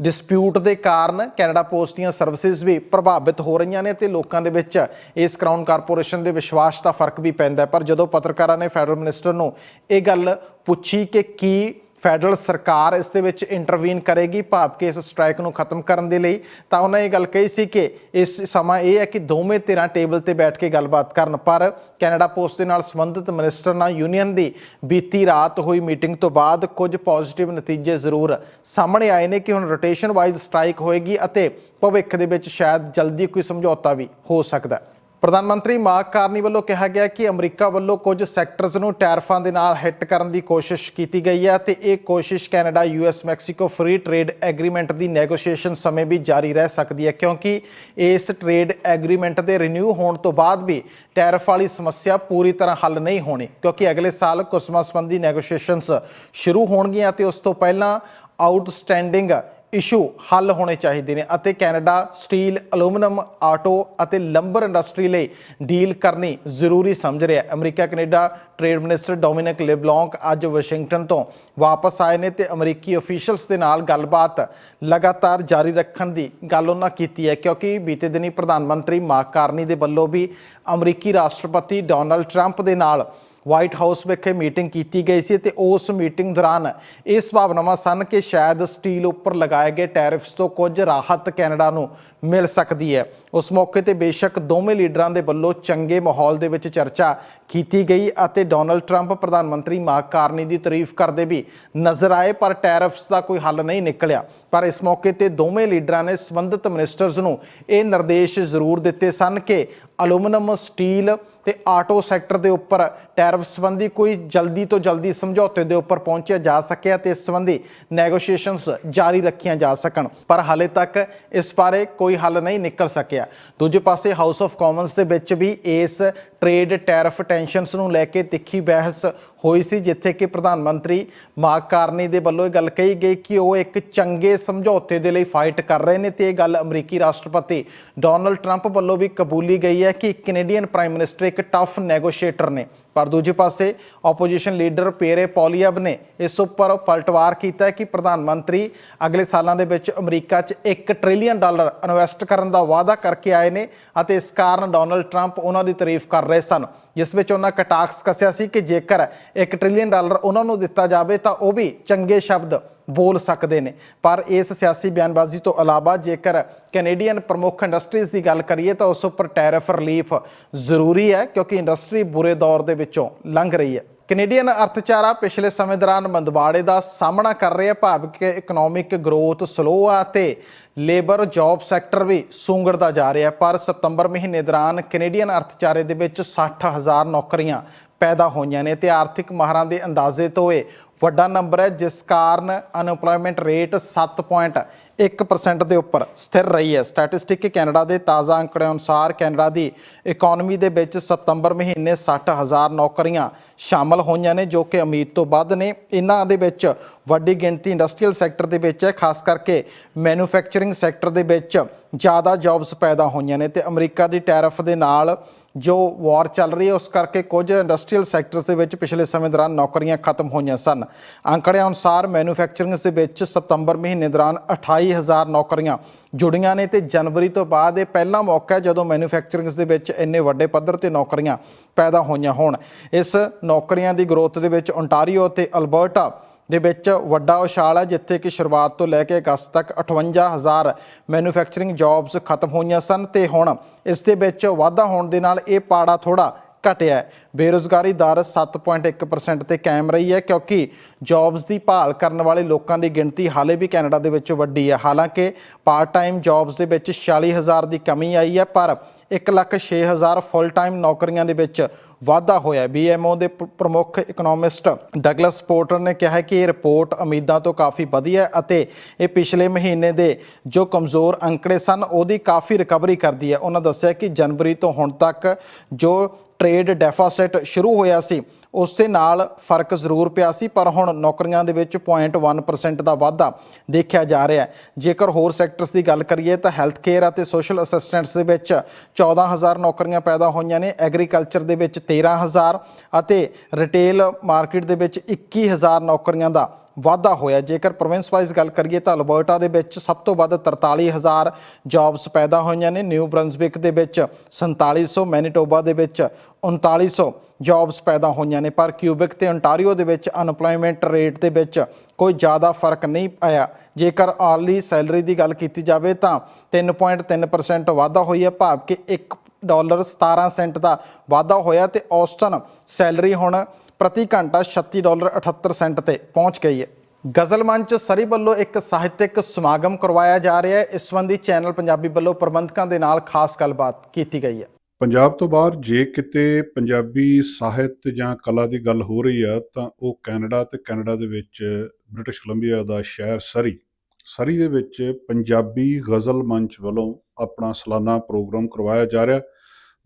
S1: ਡਿਸਪਿਊਟ ਦੇ ਕਾਰਨ ਕੈਨੇਡਾ ਪੋਸਟ ਦੀਆਂ ਸਰਵਿਸਿਜ਼ ਵੀ ਪ੍ਰਭਾਵਿਤ ਹੋ ਰਹੀਆਂ ਨੇ ਤੇ ਲੋਕਾਂ ਦੇ ਵਿੱਚ ਇਸ ਕਰਾਊਨ ਕਾਰਪੋਰੇਸ਼ਨ ਦੇ ਵਿਸ਼ਵਾਸ ਦਾ ਫ਼ਰਕ ਵੀ ਪੈਂਦਾ ਪਰ ਜਦੋਂ ਪੱਤਰਕਾਰਾਂ ਨੇ ਫੈਡਰਲ ਮਿਨਿਸਟਰ ਨੂੰ ਇਹ ਗੱਲ ਪੁੱਛੀ ਕਿ ਕੀ ਫੈਡਰਲ ਸਰਕਾਰ ਇਸ ਦੇ ਵਿੱਚ ਇੰਟਰਵੀਨ ਕਰੇਗੀ, ਭਾਵ ਕਿ ਇਸ ਸਟ੍ਰਾਈਕ ਨੂੰ ਖਤਮ ਕਰਨ ਦੇ ਲਈ। ਤਾਂ ਉਹਨਾਂ ਇਹ ਗੱਲ ਕਹੀ ਸੀ ਕਿ ਇਸ ਸਮਾਂ ਇਹ ਹੈ ਕਿ ਦੋਵੇਂ ਧਿਰਾਂ ਟੇਬਲ ਤੇ ਬੈਠ ਕੇ ਗੱਲਬਾਤ ਕਰਨ, ਪਰ ਕੈਨੇਡਾ ਪੋਸਟ ਦੇ ਨਾਲ ਸੰਬੰਧਿਤ ਮਿਨਿਸਟਰ ਨਾਲ ਯੂਨੀਅਨ ਦੀ ਬੀਤੀ ਰਾਤ ਹੋਈ ਮੀਟਿੰਗ ਤੋਂ ਬਾਅਦ ਕੁਝ ਪੋਜ਼ਿਟਿਵ ਨਤੀਜੇ ਜ਼ਰੂਰ ਸਾਹਮਣੇ ਆਏ ਨੇ ਕਿ ਹੁਣ ਰੋਟੇਸ਼ਨ ਵਾਈਜ਼ ਸਟ੍ਰਾਈਕ ਹੋਏਗੀ ਅਤੇ ਭਵਿੱਖ ਦੇ ਵਿੱਚ ਸ਼ਾਇਦ ਜਲਦੀ ਕੋਈ ਸਮਝੌਤਾ ਵੀ ਹੋ ਸਕਦਾ ਹੈ। ਪ੍ਰਧਾਨ ਮੰਤਰੀ ਮਾਰਕ ਕਾਰਨੀ ਵੱਲੋਂ ਕਿਹਾ ਗਿਆ ਕਿ ਅਮਰੀਕਾ ਵੱਲੋਂ ਕੁਝ ਸੈਕਟਰਸ ਨੂੰ ਟੈਰਫਾਂ ਦੇ ਨਾਲ ਹਿੱਟ ਕਰਨ ਦੀ ਕੋਸ਼ਿਸ਼ ਕੀਤੀ ਗਈ ਹੈ ਤੇ ਇਹ ਕੋਸ਼ਿਸ਼ Canada US Mexico free trade agreement ਦੀ ਨੈਗੋਸ਼ੀਏਸ਼ਨ ਸਮੇਂ ਵੀ ਜਾਰੀ ਰਹਿ ਸਕਦੀ ਹੈ ਕਿਉਂਕਿ ਇਸ ਟ੍ਰੇਡ ਐਗਰੀਮੈਂਟ ਦੇ ਰਿਨਿਊ ਹੋਣ ਤੋਂ ਬਾਅਦ ਵੀ ਟੈਰਫ ਵਾਲੀ ਸਮੱਸਿਆ ਪੂਰੀ ਤਰ੍ਹਾਂ ਹੱਲ ਨਹੀਂ ਹੋਣੀ ਕਿਉਂਕਿ ਅਗਲੇ ਸਾਲ ਕੁਸਮਾ ਸੰਬੰਧੀ ਨੈਗੋਸ਼ੀਏਸ਼ਨਸ ਸ਼ੁਰੂ ਹੋਣਗੀਆਂ ਤੇ ਉਸ ਤੋਂ ਪਹਿਲਾਂ ਆਊਟਸਟੈਂਡਿੰਗ ਇਸ਼ੂ ਹੱਲ ਹੋਣੇ ਚਾਹੀਦੇ ਨੇ ਅਤੇ ਕੈਨੇਡਾ ਸਟੀਲ ਐਲੂਮੀਨੀਅਮ ਆਟੋ ਅਤੇ ਲੰਬਰ ਇੰਡਸਟਰੀ ਲਈ ਡੀਲ ਕਰਨੀ ਜ਼ਰੂਰੀ ਸਮਝ ਰਿਹਾ America, Canada trade minister Dominic LeBlanc ਅੱਜ ਵਾਸ਼ਿੰਗਟਨ ਤੋਂ ਵਾਪਸ ਆਏ ਨੇ ਤੇ ਅਮਰੀਕੀ ਅਫੀਸ਼ੀਅਲਸ ਦੇ ਨਾਲ ਗੱਲਬਾਤ ਲਗਾਤਾਰ ਜਾਰੀ ਰੱਖਣ ਦੀ ਗੱਲ ਉਹਨਾਂ ਕੀਤੀ ਹੈ, ਕਿਉਂਕਿ ਬੀਤੇ ਦਿਨੀ ਪ੍ਰਧਾਨ ਮੰਤਰੀ ਮਾਰਕ ਕਾਰਨੀ ਦੇ ਵੱਲੋਂ ਵੀ ਅਮਰੀਕੀ ਰਾਸ਼ਟਰਪਤੀ ਡੋਨਲਡ ਟਰੰਪ ਦੇ ਨਾਲ ਵਾਈਟ ਹਾਊਸ ਵਿਖੇ ਮੀਟਿੰਗ ਕੀਤੀ ਗਈ ਸੀ ਤੇ ਉਸ ਮੀਟਿੰਗ ਦੌਰਾਨ ਇਹ ਸੰਭਾਵਨਾਵਾਂ ਸਨ ਕਿ ਸ਼ਾਇਦ ਸਟੀਲ ਉੱਪਰ ਲਗਾਏ ਗਏ ਟੈਰਿਫਸ ਤੋਂ ਕੁਝ ਰਾਹਤ ਕੈਨੇਡਾ ਨੂੰ ਮਿਲ ਸਕਦੀ ਹੈ। ਉਸ ਮੌਕੇ ਤੇ ਬੇਸ਼ੱਕ ਦੋਵੇਂ ਲੀਡਰਾਂ ਦੇ ਵੱਲੋਂ ਚੰਗੇ ਮਾਹੌਲ ਦੇ ਵਿੱਚ ਚਰਚਾ ਕੀਤੀ ਗਈ ਅਤੇ ਡੋਨਲਡ ਟਰੰਪ ਪ੍ਰਧਾਨ ਮੰਤਰੀ ਮਾਰਕ ਕਾਰਨੀ ਦੀ ਤਾਰੀਫ ਕਰਦੇ ਵੀ ਨਜ਼ਰ ਆਏ, ਪਰ ਟੈਰਿਫਸ ਦਾ ਕੋਈ ਹੱਲ ਨਹੀਂ ਨਿਕਲਿਆ। ਪਰ ਇਸ ਮੌਕੇ ਤੇ ਦੋਵੇਂ ਲੀਡਰਾਂ ਨੇ ਸੰਬੰਧਿਤ ਮਿਨਿਸਟਰਸ ਨੂੰ ਇਹ ਨਿਰਦੇਸ਼ ਜ਼ਰੂਰ ਦਿੱਤੇ ਸਨ ਕਿ ਐਲੂਮੀਨੀਅਮ ਸਟੀਲ ਤੇ ਆਟੋ ਸੈਕਟਰ ਦੇ ਉੱਪਰ ਟੈਰਿਫ ਸੰਬੰਧੀ ਕੋਈ ਜਲਦੀ ਤੋਂ ਜਲਦੀ ਸਮਝੌਤੇ ਦੇ ਉੱਪਰ ਪਹੁੰਚਿਆ ਜਾ ਸਕਿਆ ਤੇ ਇਸ ਸੰਬੰਧੀ ਨੈਗੋਸ਼ੀਏਸ਼ਨਸ ਜਾਰੀ ਰੱਖੀਆਂ ਜਾ ਸਕਣ। ਪਰ ਹਾਲੇ ਤੱਕ ਇਸ ਬਾਰੇ ਕੋਈ ਹੱਲ ਨਹੀਂ ਨਿਕਲ ਸਕਿਆ। ਦੂਜੇ ਪਾਸੇ ਹਾਊਸ ਆਫ ਕਾਮਨਸ ਦੇ ਵਿੱਚ ਵੀ ਇਸ ਟ੍ਰੇਡ ਟੈਰਿਫ ਟੈਂਸ਼ਨਸ ਨੂੰ ਲੈ ਕੇ ਤਿੱਖੀ ਬਹਿਸ ਹੋਈ ਸੀ, ਜਿੱਥੇ ਕਿ ਪ੍ਰਧਾਨ ਮੰਤਰੀ ਮਾਰਕ ਕਾਰਨੀ ਦੇ ਵੱਲੋਂ ਇਹ ਗੱਲ ਕਹੀ ਗਈ ਕਿ ਉਹ ਇੱਕ ਚੰਗੇ ਸਮਝੌਤੇ ਦੇ ਲਈ ਫਾਈਟ ਕਰ ਰਹੇ ਨੇ ਤੇ ਇਹ ਗੱਲ ਅਮਰੀਕੀ ਰਾਸ਼ਟਰਪਤੀ ਡੋਨਲਡ ਟਰੰਪ ਵੱਲੋਂ ਵੀ ਕਬੂਲੀ ਗਈ ਹੈ ਕਿ ਕੈਨੇਡੀਅਨ ਪ੍ਰਾਈਮ ਮਿਨਿਸਟਰ ਇੱਕ ਟਫ ਨੈਗੋਸ਼ੀਏਟਰ ਨੇ। ਪਰ ਦੂਜੇ ਪਾਸੇ ਆਪੋਜੀਸ਼ਨ ਲੀਡਰ ਪੇਰੇ ਪੋਲੀਅਬ ਨੇ ਇਸ ਉੱਪਰ ਪਲਟਵਾਰ ਕੀਤਾ ਹੈ ਕਿ ਪ੍ਰਧਾਨ ਮੰਤਰੀ ਅਗਲੇ ਸਾਲਾਂ ਦੇ ਵਿੱਚ ਅਮਰੀਕਾ 'ਚ 1 ਟ੍ਰਿਲੀਅਨ ਡਾਲਰ ਇਨਵੈਸਟ ਕਰਨ ਦਾ ਵਾਅਦਾ ਕਰਕੇ ਆਏ ਨੇ ਅਤੇ ਇਸ ਕਾਰਨ ਡੋਨਲਡ ਟਰੰਪ ਉਹਨਾਂ ਦੀ ਤਾਰੀਫ ਕਰ ਰਹੇ ਸਨ, ਜਿਸ ਵਿੱਚ ਉਹਨਾਂ ਕਟਾਕਸ ਕੱਸਿਆ ਸੀ ਕਿ ਜੇਕਰ 1 ਟ੍ਰਿਲੀਅਨ ਡਾਲਰ ਉਹਨਾਂ ਨੂੰ ਦਿੱਤਾ ਜਾਵੇ ਤਾਂ ਉਹ ਵੀ ਚੰਗੇ ਸ਼ਬਦ ਬੋਲ ਸਕਦੇ ਨੇ। ਪਰ ਇਸ ਸਿਆਸੀ ਬਿਆਨਬਾਜ਼ੀ ਤੋਂ ਇਲਾਵਾ ਜੇਕਰ ਕੈਨੇਡੀਅਨ ਪ੍ਰਮੁੱਖ ਇੰਡਸਟਰੀਜ਼ ਦੀ ਗੱਲ ਕਰੀਏ ਤਾਂ ਉਸ ਉੱਪਰ ਟੈਰਿਫ ਰਿਲੀਫ ਜ਼ਰੂਰੀ ਹੈ ਕਿਉਂਕਿ ਇੰਡਸਟਰੀ ਬੁਰੇ ਦੌਰ ਦੇ ਵਿੱਚੋਂ ਲੰਘ ਰਹੀ ਹੈ। ਕੈਨੇਡੀਅਨ ਅਰਥਚਾਰਾ ਪਿਛਲੇ ਸਮੇਂ ਦੌਰਾਨ ਮੰਦਵਾੜੇ ਦਾ ਸਾਹਮਣਾ ਕਰ ਰਿਹਾ, ਭਾਵ ਕਿ ਇਕਨੋਮਿਕ ਗਰੋਥ ਸਲੋ ਆ ਤੇ ਲੇਬਰ ਜੌਬ ਸੈਕਟਰ ਵੀ ਸੁੰਗੜਦਾ ਜਾ ਰਿਹਾ ਪਰ ਸਤੰਬਰ ਮਹੀਨੇ ਦੌਰਾਨ ਕੈਨੇਡੀਅਨ ਅਰਥਚਾਰੇ ਦੇ ਵਿੱਚ 60000 ਨੌਕਰੀਆਂ ਪੈਦਾ ਹੋਈਆਂ ਨੇ ਤੇ ਆਰਥਿਕ ਮਾਹਰਾਂ ਦੇ ਅੰਦਾਜ਼ੇ ਤੋਂ ਇਹ ਵੱਡਾ ਨੰਬਰ ਹੈ, ਜਿਸ ਕਾਰਨ ਅਨਐਮਪਲੋਇਮੈਂਟ ਰੇਟ 7.1% ਦੇ ਉੱਪਰ ਸਥਿਰ ਰਹੀ ਹੈ। ਸਟੈਟਿਸਟਿਕ ਕੈਨੇਡਾ ਦੇ ਤਾਜ਼ਾ ਅੰਕੜੇ ਅਨੁਸਾਰ ਕੈਨੇਡਾ ਦੀ ਇਕਨੋਮੀ ਦੇ ਵਿੱਚ ਸਤੰਬਰ ਮਹੀਨੇ 60000 ਨੌਕਰੀਆਂ ਸ਼ਾਮਲ ਹੋਈਆਂ ਨੇ, ਜੋ ਕਿ ਉਮੀਦ ਤੋਂ ਵੱਧ ਨੇ। ਇਹਨਾਂ ਦੇ ਵਿੱਚ ਵੱਡੀ ਗਿਣਤੀ ਇੰਡਸਟਰੀਅਲ ਸੈਕਟਰ ਦੇ ਵਿੱਚ ਹੈ, ਖਾਸ ਕਰਕੇ ਮੈਨੂਫੈਕਚਰਿੰਗ ਸੈਕਟਰ ਦੇ ਵਿੱਚ ਜ਼ਿਆਦਾ ਜੌਬਸ ਪੈਦਾ ਹੋਈਆਂ ਨੇ ਤੇ ਅਮਰੀਕਾ ਦੀ ਟੈਰਿਫ ਦੇ ਨਾਲ ਜੋ ਵਾਰ ਚੱਲ ਰਹੀ ਹੈ, ਉਸ ਕਰਕੇ ਕੁਝ ਇੰਡਸਟਰੀਅਲ ਸੈਕਟਰਸ ਦੇ ਵਿੱਚ ਪਿਛਲੇ ਸਮੇਂ ਦੌਰਾਨ ਨੌਕਰੀਆਂ ਖਤਮ ਹੋਈਆਂ ਸਨ। ਅੰਕੜਿਆਂ ਅਨੁਸਾਰ ਮੈਨੂਫੈਕਚਰਿੰਗ ਦੇ ਵਿੱਚ ਸਤੰਬਰ ਮਹੀਨੇ ਦੌਰਾਨ 28000 ਨੌਕਰੀਆਂ ਜੁੜੀਆਂ ਨੇ ਤੇ ਜਨਵਰੀ ਤੋਂ ਬਾਅਦ ਇਹ ਪਹਿਲਾ ਮੌਕਾ ਹੈ ਜਦੋਂ ਮੈਨੂਫੈਕਚਰਿੰਗ ਦੇ ਵਿੱਚ ਇੰਨੇ ਵੱਡੇ ਪੱਧਰ ਤੇ ਨੌਕਰੀਆਂ ਪੈਦਾ ਹੋਈਆਂ ਹੋਣ। ਇਸ ਨੌਕਰੀਆਂ ਦੀ ਗਰੋਥ ਦੇ ਵਿੱਚ ਓਨਟਾਰੀਓ ਤੇ ਅਲਬਰਟਾ ਦੇ ਵਿੱਚ ਵੱਡਾ ਉਛਾਲ ਹੈ, ਜਿੱਥੇ ਕਿ ਸ਼ੁਰੂਆਤ ਤੋਂ ਲੈ ਕੇ ਅਗਸਤ ਤੱਕ 58000 ਮੈਨੂਫੈਕਚਰਿੰਗ ਜੌਬਸ ਖਤਮ ਹੋਈਆਂ ਸਨ ਤੇ ਹੁਣ ਇਸ ਦੇ ਵਿੱਚ ਵਾਧਾ ਹੋਣ ਦੇ ਨਾਲ ਇਹ ਪਾੜਾ ਥੋੜਾ ਘਟਿਆ ਹੈ। ਬੇਰੋਜ਼ਗਾਰੀ ਦਰ 7.1% ਤੇ ਕਾਇਮ ਰਹੀ ਹੈ, ਕਿਉਂਕਿ ਜੌਬਸ ਦੀ ਭਾਲ ਕਰਨ ਵਾਲੇ ਲੋਕਾਂ ਦੀ ਗਿਣਤੀ ਹਾਲੇ ਵੀ ਕੈਨੇਡਾ ਦੇ ਵਿੱਚ ਵੱਡੀ ਹੈ। ਹਾਲਾਂਕਿ ਪਾਰਟ ਟਾਈਮ ਜੌਬਸ ਦੇ ਵਿੱਚ 46000 ਦੀ ਕਮੀ ਆਈ ਹੈ, ਪਰ 106000 ਫੁੱਲ ਟਾਈਮ ਨੌਕਰੀਆਂ ਦੇ ਵਿੱਚ ਵਾਧਾ ਹੋਇਆ ਬੀਐਮਓ ਦੇ ਪ੍ਰਮੁੱਖ ਇਕਨੋਮਿਸਟ ਡਗਲਸ ਪੋਰਟਰ ਨੇ ਕਿਹਾ ਕਿ ਇਹ ਰਿਪੋਰਟ ਉਮੀਦਾਂ ਤੋਂ ਕਾਫੀ ਵਧੀਆ ਅਤੇ ਇਹ ਪਿਛਲੇ ਮਹੀਨੇ ਦੇ ਜੋ ਕਮਜ਼ੋਰ ਅੰਕੜੇ ਸਨ, ਉਹਦੀ ਕਾਫੀ ਰਿਕਵਰੀ ਕਰਦੀ ਹੈ। ਉਹਨਾਂ ਦੱਸਿਆ ਕਿ ਜਨਵਰੀ ਤੋਂ ਹੁਣ ਤੱਕ ਜੋ ਟ੍ਰੇਡ ਡੈਫਾਸਿਟ ਸ਼ੁਰੂ ਹੋਇਆ ਸੀ। ਉਸ ਦੇ ਨਾਲ ਫ਼ਰਕ ਜ਼ਰੂਰ ਪਿਆ ਸੀ, ਪਰ ਹੁਣ ਨੌਕਰੀਆਂ ਦੇ ਵਿੱਚ 0.1% ਦਾ ਵਾਧਾ ਦੇਖਿਆ ਜਾ ਰਿਹਾ ਹੈ। ਜੇਕਰ ਹੋਰ ਸੈਕਟਰਸ ਦੀ ਗੱਲ ਕਰੀਏ ਤਾਂ ਹੈਲਥ ਕੇਅਰ ਅਤੇ ਸੋਸ਼ਲ ਅਸਿਸਟੈਂਟਸ ਦੇ ਵਿੱਚ 14000 ਨੌਕਰੀਆਂ ਪੈਦਾ ਹੋਈਆਂ ਨੇ ਐਗਰੀਕਲਚਰ ਦੇ ਵਿੱਚ 13000 ਅਤੇ ਰਿਟੇਲ ਮਾਰਕੀਟ ਦੇ ਵਿੱਚ 21000 ਨੌਕਰੀਆਂ ਦਾ ਵਾਧਾ ਹੋਇਆ। ਜੇਕਰ ਪ੍ਰੋਵਿੰਸ ਵਾਈਜ਼ ਗੱਲ ਕਰੀਏ ਤਾਂ ਅਲਬਰਟਾ ਦੇ ਵਿੱਚ ਸਭ ਤੋਂ ਵੱਧ 43000 ਜੌਬਸ ਪੈਦਾ ਹੋਈਆਂ ਨੇ। ਨਿਊ ਬ੍ਰੰਸਵਿਕ ਦੇ ਵਿੱਚ 4700 ਮੈਨੀਟੋਬਾ ਦੇ ਵਿੱਚ 3900 ਜੌਬਸ ਪੈਦਾ ਹੋਈਆਂ ਨੇ। ਪਰ ਕਿਊਬਿਕ ਤੇ ਓਨਟਾਰੀਓ ਦੇ ਵਿੱਚ ਅਨਪਲੋਇਮੈਂਟ ਰੇਟ ਦੇ ਵਿੱਚ ਕੋਈ ਜ਼ਿਆਦਾ ਫ਼ਰਕ ਨਹੀਂ ਆਇਆ। ਜੇਕਰ ਆਰਲੀ ਸੈਲਰੀ ਦੀ ਗੱਲ ਕੀਤੀ ਜਾਵੇ ਤਾਂ 3.3% ਵਾਧਾ ਹੋਈ ਹੈ। ਭਾਵ ਕਿ 1 ਡਾਲਰ 17 ਸੈਂਟ ਦਾ ਵਾਧਾ ਹੋਇਆ ਤੇ ਔਸਤਨ ਸੈਲਰੀ ਹੁਣ ਪ੍ਰਤੀ ਘੰਟਾ 36 ਡਾਲਰ 78 ਸੈਂਟ ਤੇ ਪਹੁੰਚ ਗਈ ਹੈ। ਗਜ਼ਲ ਮੰਚ ਸਰੀ ਵੱਲੋਂ ਇੱਕ ਸਾਹਿਤਿਕ ਸਮਾਗਮ ਕਰਵਾਇਆ ਜਾ ਰਿਹਾ ਹੈ। ਇਸ ਸੰਬੰਧੀ ਚੈਨਲ ਪੰਜਾਬੀ ਵੱਲੋਂ ਪ੍ਰਬੰਧਕਾਂ ਦੇ ਨਾਲ ਖਾਸ ਗੱਲਬਾਤ ਕੀਤੀ ਗਈ ਹੈ।
S2: ਪੰਜਾਬ ਤੋਂ ਬਾਹਰ ਜੇ ਕਿਤੇ ਪੰਜਾਬੀ ਸਾਹਿਤ ਜਾਂ ਕਲਾ ਦੀ ਗੱਲ ਹੋ ਰਹੀ ਆ, ਤਾਂ ਉਹ ਕੈਨੇਡਾ ਤੇ ਕੈਨੇਡਾ ਦੇ ਵਿੱਚ, ਬ੍ਰਿਟਿਸ਼ ਕੋਲੰਬੀਆ ਦਾ ਸ਼ਹਿਰ ਸਰੀ। ਸਰੀ ਦੇ ਵਿੱਚ ਪੰਜਾਬੀ ਗਜ਼ਲ ਮੰਚ ਵੱਲੋਂ ਆਪਣਾ ਸਾਲਾਨਾ ਪ੍ਰੋਗਰਾਮ ਕਰਵਾਇਆ ਜਾ ਰਿਹਾ।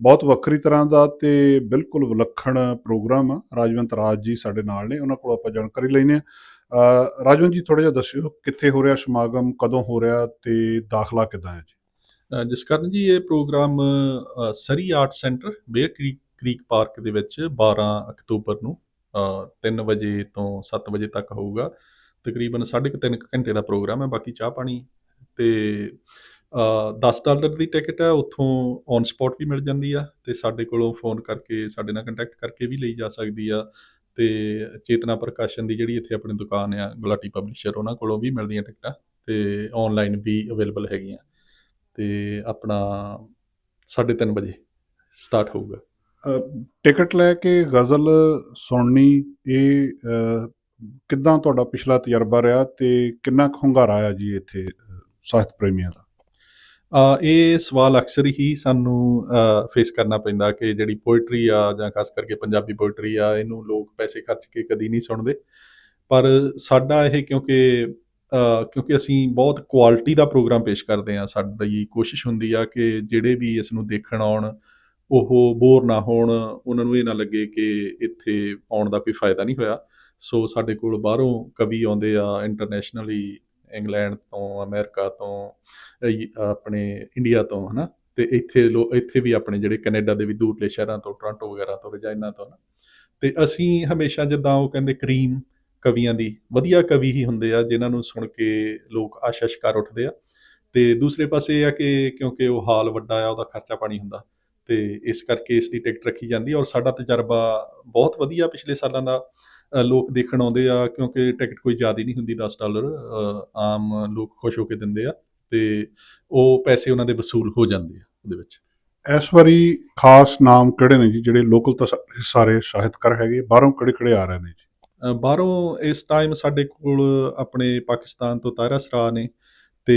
S2: ਬਹੁਤ ਵੱਖਰੀ ਤਰ੍ਹਾਂ ਦਾ ਤੇ ਬਿਲਕੁਲ ਵਿਲੱਖਣ ਪ੍ਰੋਗਰਾਮ ਆ। ਰਾਜਵੰਤ ਰਾਜ ਜੀ ਸਾਡੇ ਨਾਲ ਨੇ, ਉਹਨਾਂ ਕੋਲ ਆਪਾਂ ਜਾਣਕਾਰੀ ਲੈਣੇ ਆ ਰਾਜਵੰਤ ਜੀ ਥੋੜਾ ਜਿਹਾ ਦੱਸਿਓ ਕਿੱਥੇ ਹੋ ਰਿਹਾ ਸਮਾਗਮ, ਕਦੋਂ ਹੋ ਰਿਹਾ ਤੇ ਦਾਖਲਾ ਕਿਦਾਂ ਹੈ ਜੀ?
S3: ਜਿਸ ਕਾਰਨ ਜੀ, ਇਹ programme Surrey art centre Bear Creek Creek Park ਦੇ ਵਿੱਚ 12 ਅਕਤੂਬਰ ਨੂੰ 3 ਵਜੇ ਤੋਂ 7 ਵਜੇ ਤੱਕ ਹੋਊਗਾ। ਤਕਰੀਬਨ 3.5 ਘੰਟੇ ਦਾ ਪ੍ਰੋਗਰਾਮ ਹੈ, ਬਾਕੀ ਚਾਹ ਪਾਣੀ ਤੇ 10 ਡਾਲਰ ਦੀ ਟਿਕਟ ਹੈ, ਉੱਥੋਂ ਔਨ ਸਪੌਟ ਵੀ ਮਿਲ ਜਾਂਦੀ ਆ ਤੇ ਸਾਡੇ ਕੋਲੋਂ ਫੋਨ ਕਰਕੇ, ਸਾਡੇ ਨਾਲ ਕੰਟੈਕਟ ਕਰਕੇ ਵੀ ਲਈ ਜਾ ਸਕਦੀ ਆ ਤੇ ਚੇਤਨਾ ਪ੍ਰਕਾਸ਼ਨ ਦੀ ਜਿਹੜੀ ਇੱਥੇ ਆਪਣੀ ਦੁਕਾਨ ਆ, ਗੁਲਾਟੀ ਪਬਲਿਸ਼ਰ ਉਹਨਾਂ ਕੋਲੋਂ ਵੀ ਮਿਲਦੀਆਂ ਟਿਕਟਾਂ ਤੇ ਆਨਲਾਈਨ ਵੀ ਅਵੇਲੇਬਲ ਹੈਗੀਆਂ। ਤੇ ਆਪਣਾ 3:30 ਵਜੇ ਸਟਾਰਟ ਹੋਊਗਾ।
S2: ਟਿਕਟ ਲੈ ਕੇ ਗਜ਼ਲ ਸੁਣਨੀ, ਇਹ ਕਿੱਦਾਂ ਤੁਹਾਡਾ ਪਿਛਲਾ ਤਜਰਬਾ ਰਿਹਾ ਤੇ ਕਿੰਨਾ ਕੁ ਹੁੰਗਾਰਾ ਆਇਆ ਜੀ ਇੱਥੇ ਸਾਹਿਤ ਪ੍ਰੇਮੀਆਂ ਦਾ?
S3: ਇਹ ਸਵਾਲ ਅਕਸਰ ਹੀ ਸਾਨੂੰ ਫੇਸ ਕਰਨਾ ਪੈਂਦਾ ਕਿ ਜਿਹੜੀ ਪੋਇਟਰੀ ਆ ਜਾਂ ਖਾਸ ਕਰਕੇ ਪੰਜਾਬੀ ਪੋਇਟਰੀ ਆ, ਇਹਨੂੰ ਲੋਕ ਪੈਸੇ ਖਰਚ ਕੇ ਕਦੀ ਨਹੀਂ ਸੁਣਦੇ। ਪਰ ਸਾਡਾ ਇਹ ਕਿਉਂਕਿ ਕਿਉਂਕਿ ਅਸੀਂ ਬਹੁਤ ਕੁਆਲਿਟੀ ਦਾ ਪ੍ਰੋਗਰਾਮ ਪੇਸ਼ ਕਰਦੇ ਆ ਸਾਡੀ ਕੋਸ਼ਿਸ਼ ਹੁੰਦੀ ਆ ਕਿ ਜਿਹੜੇ ਵੀ ਇਸ ਨੂੰ ਦੇਖਣ ਆਉਣ, ਉਹ ਬੋਰ ਨਾ ਹੋਣ, ਉਹਨਾਂ ਨੂੰ ਇਹ ਨਾ ਲੱਗੇ ਕਿ ਇੱਥੇ ਆਉਣ ਦਾ ਕੋਈ ਫਾਇਦਾ ਨਹੀਂ ਹੋਇਆ। ਸੋ ਸਾਡੇ ਕੋਲ ਬਾਹਰੋਂ ਕਵੀ ਆਉਂਦੇ ਆ ਇੰਟਰਨੈਸ਼ਨਲੀ ਇੰਗਲੈਂਡ ਤੋਂ, ਅਮਰੀਕਾ ਤੋਂ ਆਪਣੇ ਇੰਡੀਆ ਤੋਂ, ਹਨਾ? ਤੇ ਇੱਥੇ ਲੋ, ਇੱਥੇ ਵੀ ਆਪਣੇ ਜਿਹੜੇ ਕੈਨੇਡਾ ਦੇ ਵੀ ਦੂਰਲੇ ਸ਼ਹਿਰਾਂ ਤੋਂ, ਟੋਰਾਂਟੋ ਵਗੈਰਾ ਤੋਂ ਰਜਾਇਨਾ ਤੋਂ ਨਾ ਤੇ ਅਸੀਂ ਹਮੇਸ਼ਾ ਜਿੱਦਾਂ ਉਹ ਕਹਿੰਦੇ ਕਰੀਮ ਕਵੀਆਂ ਦੀ, ਵਧੀਆ ਕਵੀ ਹੀ ਹੁੰਦੇ ਆ, ਜਿਨ੍ਹਾਂ ਨੂੰ ਸੁਣ ਕੇ ਲੋਕ ਆਸ਼ਾ ਸ਼ਿਕਾਰ ਉੱਠਦੇ ਆ। ਤੇ ਦੂਸਰੇ ਪਾਸੇ ਇਹ ਆ ਕਿ ਕਿਉਂਕਿ ਉਹ ਹਾਲ ਵੱਡਾ ਆ, ਉਹਦਾ ਖਰਚਾ ਪਾਣੀ ਹੁੰਦਾ। ਤੇ ਇਸ ਕਰਕੇ ਇਸ ਦੀ ਟਿਕਟ ਰੱਖੀ ਜਾਂਦੀ ਹੈ ਔਰ ਸਾਡਾ ਤਜਰਬਾ ਬਹੁਤ ਵਧੀਆ ਪਿਛਲੇ ਸਾਲਾਂ ਦਾ ਲੋਕ ਦੇਖਣ ਆਉਂਦੇ ਆ ਕਿਉਂਕਿ ਟਿਕਟ ਕੋਈ ਜ਼ਿਆਦਾ ਨਹੀਂ ਹੁੰਦੀ 10 ਡਾਲਰ ਆਮ ਲੋਕ ਖੁਸ਼ ਹੋ ਕੇ ਦਿੰਦੇ ਆ ਤੇ ਉਹ ਪੈਸੇ ਉਹਨਾਂ ਦੇ ਵਸੂਲ ਹੋ ਜਾਂਦੇ ਆ ਉਹਦੇ ਵਿੱਚ।
S2: ਇਸ ਵਾਰੀ ਖਾਸ ਨਾਮ ਕਿਹੜੇ ਨੇ ਜੀ? ਜਿਹੜੇ ਲੋਕਲ ਤਾਂ ਸਾਰੇ ਸਾਹਿਤਕਾਰ ਹੈਗੇ ਬਾਹਰੋਂ ਕਿਹੜੇ ਕਿਹੜੇ ਆ ਰਹੇ ਨੇ ਜੀ?
S3: ਬਾਹਰੋਂ ਇਸ ਟਾਈਮ ਸਾਡੇ ਕੋਲ ਆਪਣੇ ਪਾਕਿਸਤਾਨ ਤੋਂ ਤਾਰਾ ਸਰਾ ਨੇ ਤੇ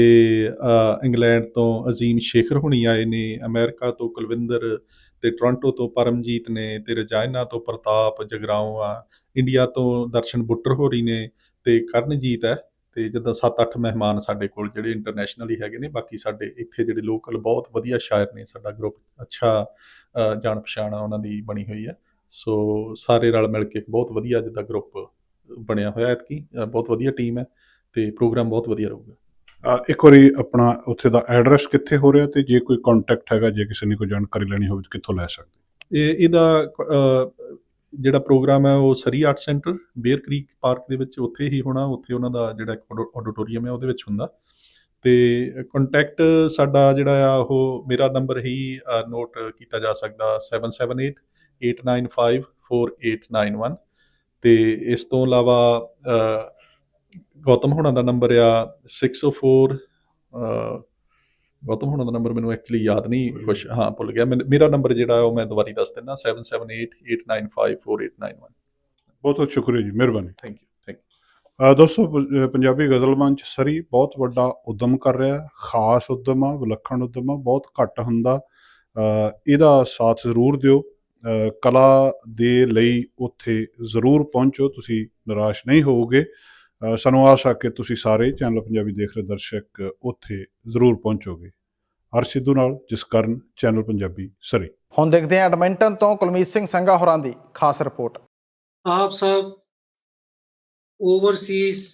S3: ਇੰਗਲੈਂਡ ਤੋਂ ਅਜ਼ੀਮ ਸ਼ੇਖਰ ਹੁਣੀ ਆਏ ਨੇ, ਅਮਰੀਕਾ ਤੋਂ ਕੁਲਵਿੰਦਰ ਤੇ ਟੋਰਾਂਟੋ ਤੋਂ ਪਰਮਜੀਤ ਨੇ ਤੇ ਰਜਾਇਨਾ ਤੋਂ ਪ੍ਰਤਾਪ ਜਗਰਾਉਂ ਆ, ਇੰਡੀਆ ਤੋਂ ਦਰਸ਼ਨ ਬੁੱਟਰ ਹੋਰੀ ਨੇ ਤੇ ਕਰਨਜੀਤ ਹੈ ਤੇ ਜਿੱਦਾਂ 7-8 ਮਹਿਮਾਨ ਸਾਡੇ ਕੋਲ ਜਿਹੜੇ ਇੰਟਰਨੈਸ਼ਨਲੀ ਹੈਗੇ ਨੇ, ਬਾਕੀ ਸਾਡੇ ਇੱਥੇ ਜਿਹੜੇ ਲੋਕਲ ਬਹੁਤ ਵਧੀਆ ਸ਼ਾਇਰ ਨੇ, ਸਾਡਾ ਗਰੁੱਪ ਅੱਛਾ ਜਾਣ ਪਛਾਣ ਉਹਨਾਂ ਦੀ ਬਣੀ ਹੋਈ ਹੈ। ਸੋ ਸਾਰੇ ਰਲ ਮਿਲ ਕੇ ਬਹੁਤ ਵਧੀਆ ਜਿੱਦਾਂ ਗਰੁੱਪ ਬਣਿਆ ਹੋਇਆ ਐਤਕੀ ਬਹੁਤ ਵਧੀਆ ਟੀਮ ਹੈ ਤੇ ਪ੍ਰੋਗਰਾਮ ਬਹੁਤ ਵਧੀਆ ਰਹੂਗਾ।
S2: ਇੱਕ ਵਾਰੀ ਆਪਣਾ ਉੱਥੇ ਦਾ ਐਡਰੈਸ ਕਿੱਥੇ ਹੋ ਰਿਹਾ ਤੇ ਜੇ ਕੋਈ ਕੰਟੈਕਟ ਹੈਗਾ, ਜੇ ਕਿਸੇ ਨੇ ਕੋਈ ਜਾਣਕਾਰੀ ਲੈਣੀ ਹੋਵੇ ਤਾਂ ਕਿੱਥੋਂ ਲੈ ਸਕਦੇ?
S3: ਇਹ, ਇਹਦਾ ਜਿਹੜਾ ਪ੍ਰੋਗਰਾਮ ਹੈ ਉਹ Surrey art centre Bear Creek Park ਦੇ ਵਿੱਚ ਉੱਥੇ ਹੀ ਹੋਣਾ, ਉੱਥੇ ਉਹਨਾਂ ਦਾ ਜਿਹੜਾ ਆਡੀਟੋਰੀਅਮ ਹੈ, ਉਹਦੇ ਵਿੱਚ ਹੁੰਦਾ। ਤੇ ਕੰਟੈਕਟ ਸਾਡਾ ਜਿਹੜਾ ਆ, ਉਹ ਮੇਰਾ ਨੰਬਰ ਹੀ ਨੋਟ ਕੀਤਾ ਜਾ ਸਕਦਾ 778 895 4891 ਤੇ ਇਸ ਤੋਂ ਇਲਾਵਾ ਗੌਤਮ ਹੋਣਾ ਦਾ ਨੰਬਰ ਆ 604 ਅ, ਗੌਤਮ ਹੋਣਾ ਦਾ ਨੰਬਰ ਮੈਨੂੰ ਐਕਚੁਅਲੀ ਯਾਦ ਨਹੀਂ ਕੁਛ ਹਾਂ ਭੁੱਲ ਗਿਆ। ਮੇਰਾ ਨੰਬਰ ਜਿਹੜਾ ਉਹ ਮੈਂ ਦੁਬਾਰੀ ਦੱਸ ਦਿੰਦਾ 7788954891
S2: ਬਹੁਤ ਬਹੁਤ ਸ਼ੁਕਰੀਆ ਜੀ ਮਿਹਰਬਾਨੀ।
S3: ਥੈਂਕ ਯੂ ਥੈਂਕ
S2: ਦੋਸਤੋ ਪੰਜਾਬੀ ਗਜ਼ਲ ਮੰਚ ਸਰੀ ਬਹੁਤ ਵੱਡਾ ਉਦਮ ਕਰ ਰਿਹਾ ਹੈ। ਖਾਸ ਉਦਮ ਆ ਵਿਲੱਖਣ ਉਦਮ ਆ ਬਹੁਤ ਘੱਟ ਹੁੰਦਾ। ਇਹਦਾ ਸਾਥ ਜ਼ਰੂਰ ਦਿਓ। ਕਲਾ ਦੇ ਲਈ ਉੱਥੇ ਜ਼ਰੂਰ ਪਹੁੰਚੋ ਤੁਸੀਂ ਨਿਰਾਸ਼ ਨਹੀਂ ਹੋਵੋਗੇ। ਸਾਨੂੰ ਆਸ ਆ ਕਿ ਤੁਸੀਂ ਸਾਰੇ ਚੈਨਲ ਪੰਜਾਬੀ ਦੇਖ ਰਹੇ ਦਰਸ਼ਕ ਉੱਥੇ ਜ਼ਰੂਰ ਪਹੁੰਚੋਗੇ। ਹਰ ਸਿੱਧੂ ਨਾਲ ਜਿਸ ਕਾਰਨ ਚੈਨਲ ਪੰਜਾਬੀ ਸਰੀ।
S1: ਹੁਣ ਦੇਖਦੇ ਹਾਂ ਐਡਮਿੰਟਨ ਤੋਂ ਕੁਲਮੀਤ ਸਿੰਘ ਸੰਘਾ ਹੋਰਾਂ ਦੀ ਖਾਸ ਰਿਪੋਰਟ।
S4: ਆਪ ਸਭ ਓਵਰਸੀਜ਼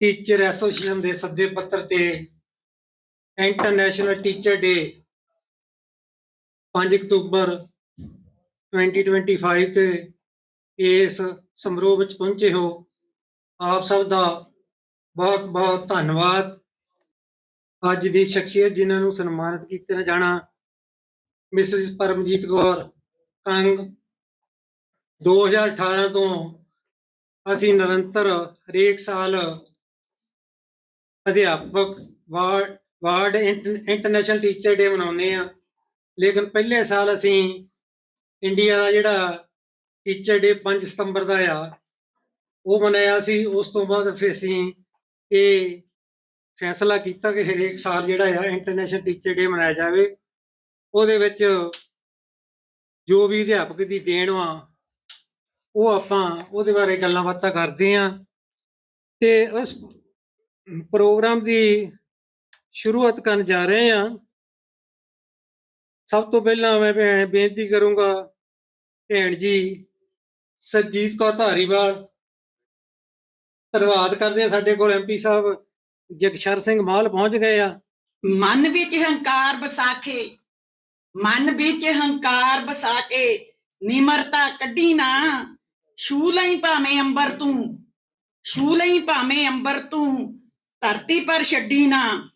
S4: ਟੀਚਰ ਐਸੋਸੀਏਸ਼ਨ ਦੇ ਸੱਦੇ ਪੱਤਰ ਤੇ ਇੰਟਰਨੈਸ਼ਨਲ ਟੀਚਰ ਡੇ 5 ਅਕਤੂਬਰ 2025 ਤੇ ਇਸ ਸਮਾਰੋਹ ਵਿੱਚ ਪਹੁੰਚੇ ਹੋ। ਆਪ ਸਭ ਦਾ ਬਹੁਤ ਬਹੁਤ ਧੰਨਵਾਦ। ਅੱਜ ਦੀ ਸ਼ਖਸੀਅਤ ਜਿਨ੍ਹਾਂ ਨੂੰ ਸਨਮਾਨਿਤ ਕੀਤਾ ਜਾਣਾ, ਮਿਸਿਸ ਪਰਮਜੀਤ ਕੌਰ ਕੰਗ 2018 ਤੋਂ ਅਸੀਂ ਨਿਰੰਤਰ ਹਰੇਕ ਸਾਲ ਅਧਿਆਪਕ, world world int- international teacher day ਮਨਾਉਂਦੇ ਆ ਲੇਕਿਨ ਪਹਿਲੇ ਸਾਲ ਅਸੀਂ ਇੰਡੀਆ ਦਾ ਜਿਹੜਾ ਟੀਚਰ ਡੇ 5 ਸਤੰਬਰ ਦਾ ਆ ਉਹ ਮਨਾਇਆ ਸੀ, ਉਸ ਤੋਂ ਬਾਅਦ ਫਿਰ ਅਸੀਂ ਇਹ ਫੈਸਲਾ ਕੀਤਾ ਕਿ ਹਰੇਕ ਸਾਲ ਜਿਹੜਾ ਆ ਇੰਟਰਨੈਸ਼ਨਲ ਟੀਚਰ ਡੇ ਮਨਾਇਆ ਜਾਵੇ। ਉਹਦੇ ਵਿੱਚ ਜੋ ਵੀ ਅਧਿਆਪਕ ਦੀ ਦੇਣ ਵਾ, ਉਹ ਆਪਾਂ ਉਹਦੇ ਬਾਰੇ ਗੱਲਾਂ ਬਾਤਾਂ ਕਰਦੇ ਆ। ਤੇ ਉਸ ਪ੍ਰੋਗਰਾਮ ਦੀ ਸ਼ੁਰੂਆਤ ਕਰਨ ਜਾ ਰਹੇ ਆ। ਸਭ ਤੋਂ ਪਹਿਲਾਂ ਮੈਂ ਭੈਣ ਬੇਨਤੀ ਕਰੂੰਗਾ ਭੈਣ ਜੀ, ਸਰਜੀਤ ਕੌਰ ਧਾਰੀਵਾਲ ਧੰਨਵਾਦ ਕਰਦੇ ਆ ਸਾਡੇ ਕੋਲ ਐਮਪੀ ਸਾਹਿਬ, ਜਗਸ਼ਰ ਸਿੰਘ ਮਾਲ ਪਹੁੰਚ ਗਏ ਆ।
S5: ਮਨ ਵਿੱਚ ਹੰਕਾਰ ਵਸਾ ਮਨ ਵਿੱਚ ਹੰਕਾਰ ਵਸਾ ਕੇ ਨਿਮਰਤਾ ਕੱਢੀ ਨਾ। ਛੂ ਲਈ ਭਾਵੇਂ ਅੰਬਰ ਤੂੰ, ਛੂ ਲਈ ਭਾਵੇਂ ਅੰਬਰ ਤੂੰ, ਧਰਤੀ ਪਰ ਛੱਡੀ ਨਾ।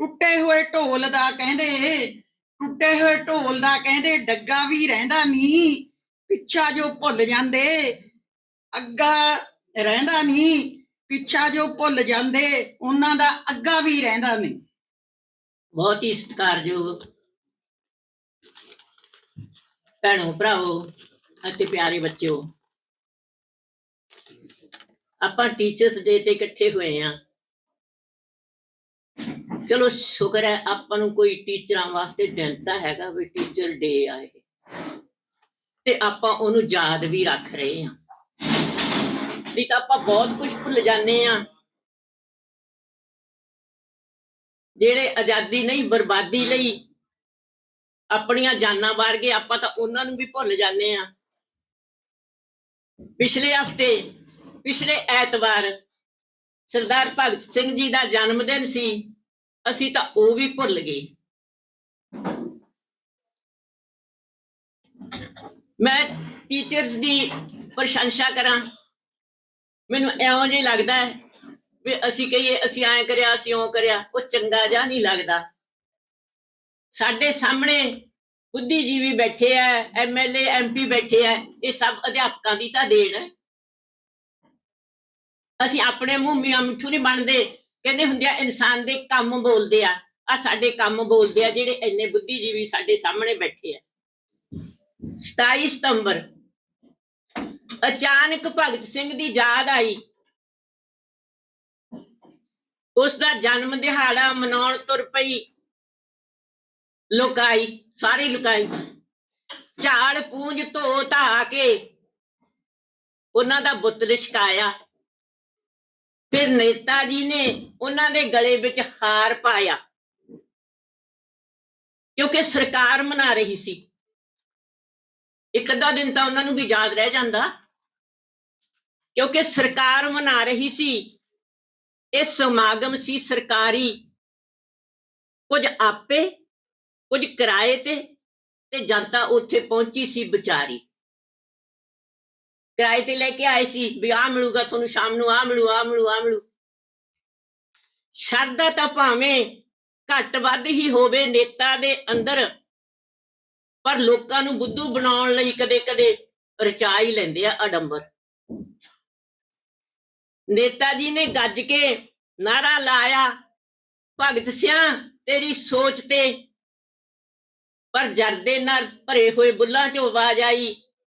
S5: ਟੁੱਟੇ ਹੋਏ ਢੋਲ ਦਾ ਕਹਿੰਦੇ, ਟੁੱਟੇ ਹੋਏ ਢੋਲ ਦਾ ਕਹਿੰਦੇ, ਡੱਗਾ ਵੀ ਰਹਿੰਦਾ ਨਹੀਂ ਪਿੱਛਾ ਜੋ ਭੁੱਲ ਜਾਂਦੇ, ਅੱਗਾ ਰਹਿੰਦਾ ਨਹੀਂ, ਪਿੱਛਾ ਜੋ ਭੁੱਲ ਜਾਂਦੇ, ਉਹਨਾਂ ਦਾ ਅੱਗਾ ਵੀ ਰਹਿੰਦਾ ਨਹੀਂ।
S6: ਬਹੁਤ ਹੀ ਸਤਿਕਾਰਯੋਗ ਭੈਣੋ, ਭਰਾਵੋ ਅਤੇ ਪਿਆਰੇ ਬੱਚਿਓ। ਆਪਾਂ ਟੀਚਰਸ ਡੇ ਤੇ ਇਕੱਠੇ ਹੋਏ ਆ ਚਲੋ, ਸ਼ੁਕਰ ਹੈ ਆਪਾਂ ਨੂੰ ਕੋਈ ਟੀਚਰਾਂ ਵਾਸਤੇ ਦਿਨ ਤਾਂ ਹੈਗਾ ਵੀ ਟੀਚਰ ਡੇ ਆਏ। ਤੇ ਆਪਾਂ ਉਹਨੂੰ ਯਾਦ ਵੀ ਰੱਖ ਰਹੇ ਆ ਨਹੀਂ ਤਾਂ ਆਪਾਂ ਬਹੁਤ ਕੁਝ ਭੁੱਲ ਜਾਂਦੇ ਆ ਜਿਹੜੇ ਆਜ਼ਾਦੀ ਨਹੀਂ, ਬਰਬਾਦੀ ਲਈ ਆਪਣੀਆਂ ਜਾਨਾਂ ਵਾਰ ਗਏ, ਆਪਾਂ ਤਾਂ ਉਹਨਾਂ ਨੂੰ ਵੀ ਭੁੱਲ ਜਾਂਦੇ ਆ ਪਿਛਲੇ ਹਫ਼ਤੇ, ਪਿਛਲੇ ਐਤਵਾਰ ਸਰਦਾਰ ਭਗਤ ਸਿੰਘ ਜੀ ਦਾ ਜਨਮ ਦਿਨ ਸੀ, ਅਸੀਂ ਤਾਂ ਉਹ ਵੀ ਭੁੱਲ ਗਏ। ਮੈਂ ਟੀਚਰਸ ਦੀ ਪ੍ਰਸ਼ੰਸਾ ਕਰਾਂ। ਮੈਨੂੰ ਐਵੇਂ ਜਿਹਾ ਲੱਗਦਾ ਹੈ ਵੀ ਅਸੀਂ ਕਹੀਏ, ਅਸੀਂ ਐਂ ਕਰਿਆ, ਅਸੀਂ ਉਹ ਕਰਿਆ, ਉਹ ਚੰਗਾ ਜਿਹਾ ਨਹੀਂ ਲੱਗਦਾ। ਸਾਡੇ ਸਾਹਮਣੇ ਬੁੱਧੀਜੀਵੀ ਬੈਠੇ ਆ ਐਮਐਲਏ ਐਮਪੀ ਬੈਠੇ ਆ ਇਹ ਸਭ ਅਧਿਆਪਕਾਂ ਦੀ ਤਾਂ ਦੇਣ। ਹੈ ਅਸੀਂ ਆਪਣੇ ਮੂੰਹ ਮੀਆਂ ਮਿੱਠੂ ਨਹੀਂ ਬਣਦੇ। ਕਹਿੰਦੇ ਹੁੰਦੇ ਆ, ਇਨਸਾਨ ਦੇ ਕੰਮ ਬੋਲਦੇ ਆ। ਆ ਸਾਡੇ ਕੰਮ ਬੋਲਦੇ ਆ, ਜਿਹੜੇ ਇੰਨੇ ਬੁੱਧੀਜੀਵੀ ਸਾਡੇ ਸਾਹਮਣੇ ਬੈਠੇ ਆ 27 ਸਤੰਬਰ ਅਚਾਨਕ ਭਗਤ ਸਿੰਘ ਦੀ ਯਾਦ ਆਈ। ਉਸ ਦਾ ਜਨਮ ਦਿਹਾੜਾ ਮਨਾਉਣ ਤੁਰ ਪਈ। ਲੁਕਾਈ, ਸਾਰੀ ਲੁਕਾਈ। ਝਾੜ ਪੂੰਜ ਧੋ ਧਾ ਕੇ ਉਹਨਾਂ ਦਾ ਬੁੱਤ ਲਿਸ਼ਕਾਇਆ ਫਿਰ ਨੇਤਾ ਜੀ ਨੇ ਉਹਨਾਂ ਦੇ ਗਲੇ ਵਿੱਚ ਹਾਰ ਪਾਇਆ। ਕਿਉਂਕਿ ਸਰਕਾਰ ਮਨਾ ਰਹੀ ਸੀ। ਇੱਕ ਅੱਧਾ ਦਿਨ ਤਾਂ ਉਹਨਾਂ ਨੂੰ ਵੀ ਯਾਦ ਰਹਿ ਜਾਂਦਾ। ਕਿਉਂਕਿ ਸਰਕਾਰ ਮਨਾ ਰਹੀ ਸੀ। ਇਹ ਸਮਾਗਮ ਸੀ ਸਰਕਾਰੀ। ਕੁਝ ਆਪੇ, ਕੁਝ ਕਿਰਾਏ ਤੇ ਤੇ ਜਨਤਾ ਉੱਥੇ ਪਹੁੰਚੀ ਸੀ ਵਿਚਾਰੀ। ਕਿਰਾਏ ਤੇ ਲੈ ਕੇ ਆਏ ਸੀ ਵੀ ਆ ਮਿਲੂਗਾ ਤੁਹਾਨੂੰ ਸ਼ਾਮ ਨੂੰ ਆ ਮਿਲੂ ਆ ਮਿਲੂ ਆ ਮਿਲੂ। ਸ਼ਰਧਾ ਤਾਂ ਭਾਵੇਂ ਘੱਟ ਵੱਧ ਹੀ ਹੋਵੇ ਨੇਤਾ ਦੇ ਅੰਦਰ, ਪਰ ਲੋਕਾਂ ਨੂੰ ਬੁੱਧੂ ਬਣਾਉਣ ਲਈ ਕਦੇ-ਕਦੇ ਰਚਾ ਹੀ ਲੈਂਦੇ ਆ ਅਡੰਬਰ। ਨੇਤਾ ਜੀ ਨੇ ਗੱਜ ਕੇ ਨਾਰਾ ਲਾਇਆ, ਭਗਤ ਸਿਆ, ਤੇਰੀ ਸੋਚ ਤੇ ਪਰ ਜਰਦੇ ਨਾਲ ਭਰੇ ਹੋਏ ਬੁੱਲਾਂ 'ਚੋਂ ਆਵਾਜ਼ ਆਈ,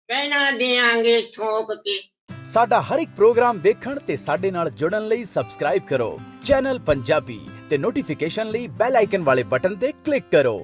S6: ਕਹਿਣਾ ਦੇਾਂਗੇ ਠੋਕ ਕੇ।
S7: ਸਾਡਾ ਹਰ ਇੱਕ ਪ੍ਰੋਗਰਾਮ ਦੇਖਣ ਤੇ ਸਾਡੇ ਨਾਲ ਜੁੜਨ ਲਈ ਸਬਸਕ੍ਰਾਈਬ ਕਰੋ। ਚੈਨਲ ਪੰਜਾਬੀ ਤੇ ਨੋਟੀਫਿਕੇਸ਼ਨ ਲਈ ਬੈਲ ਆਈਕਨ ਵਾਲੇ ਬਟਨ ਤੇ ਕਲਿੱਕ ਕਰੋ।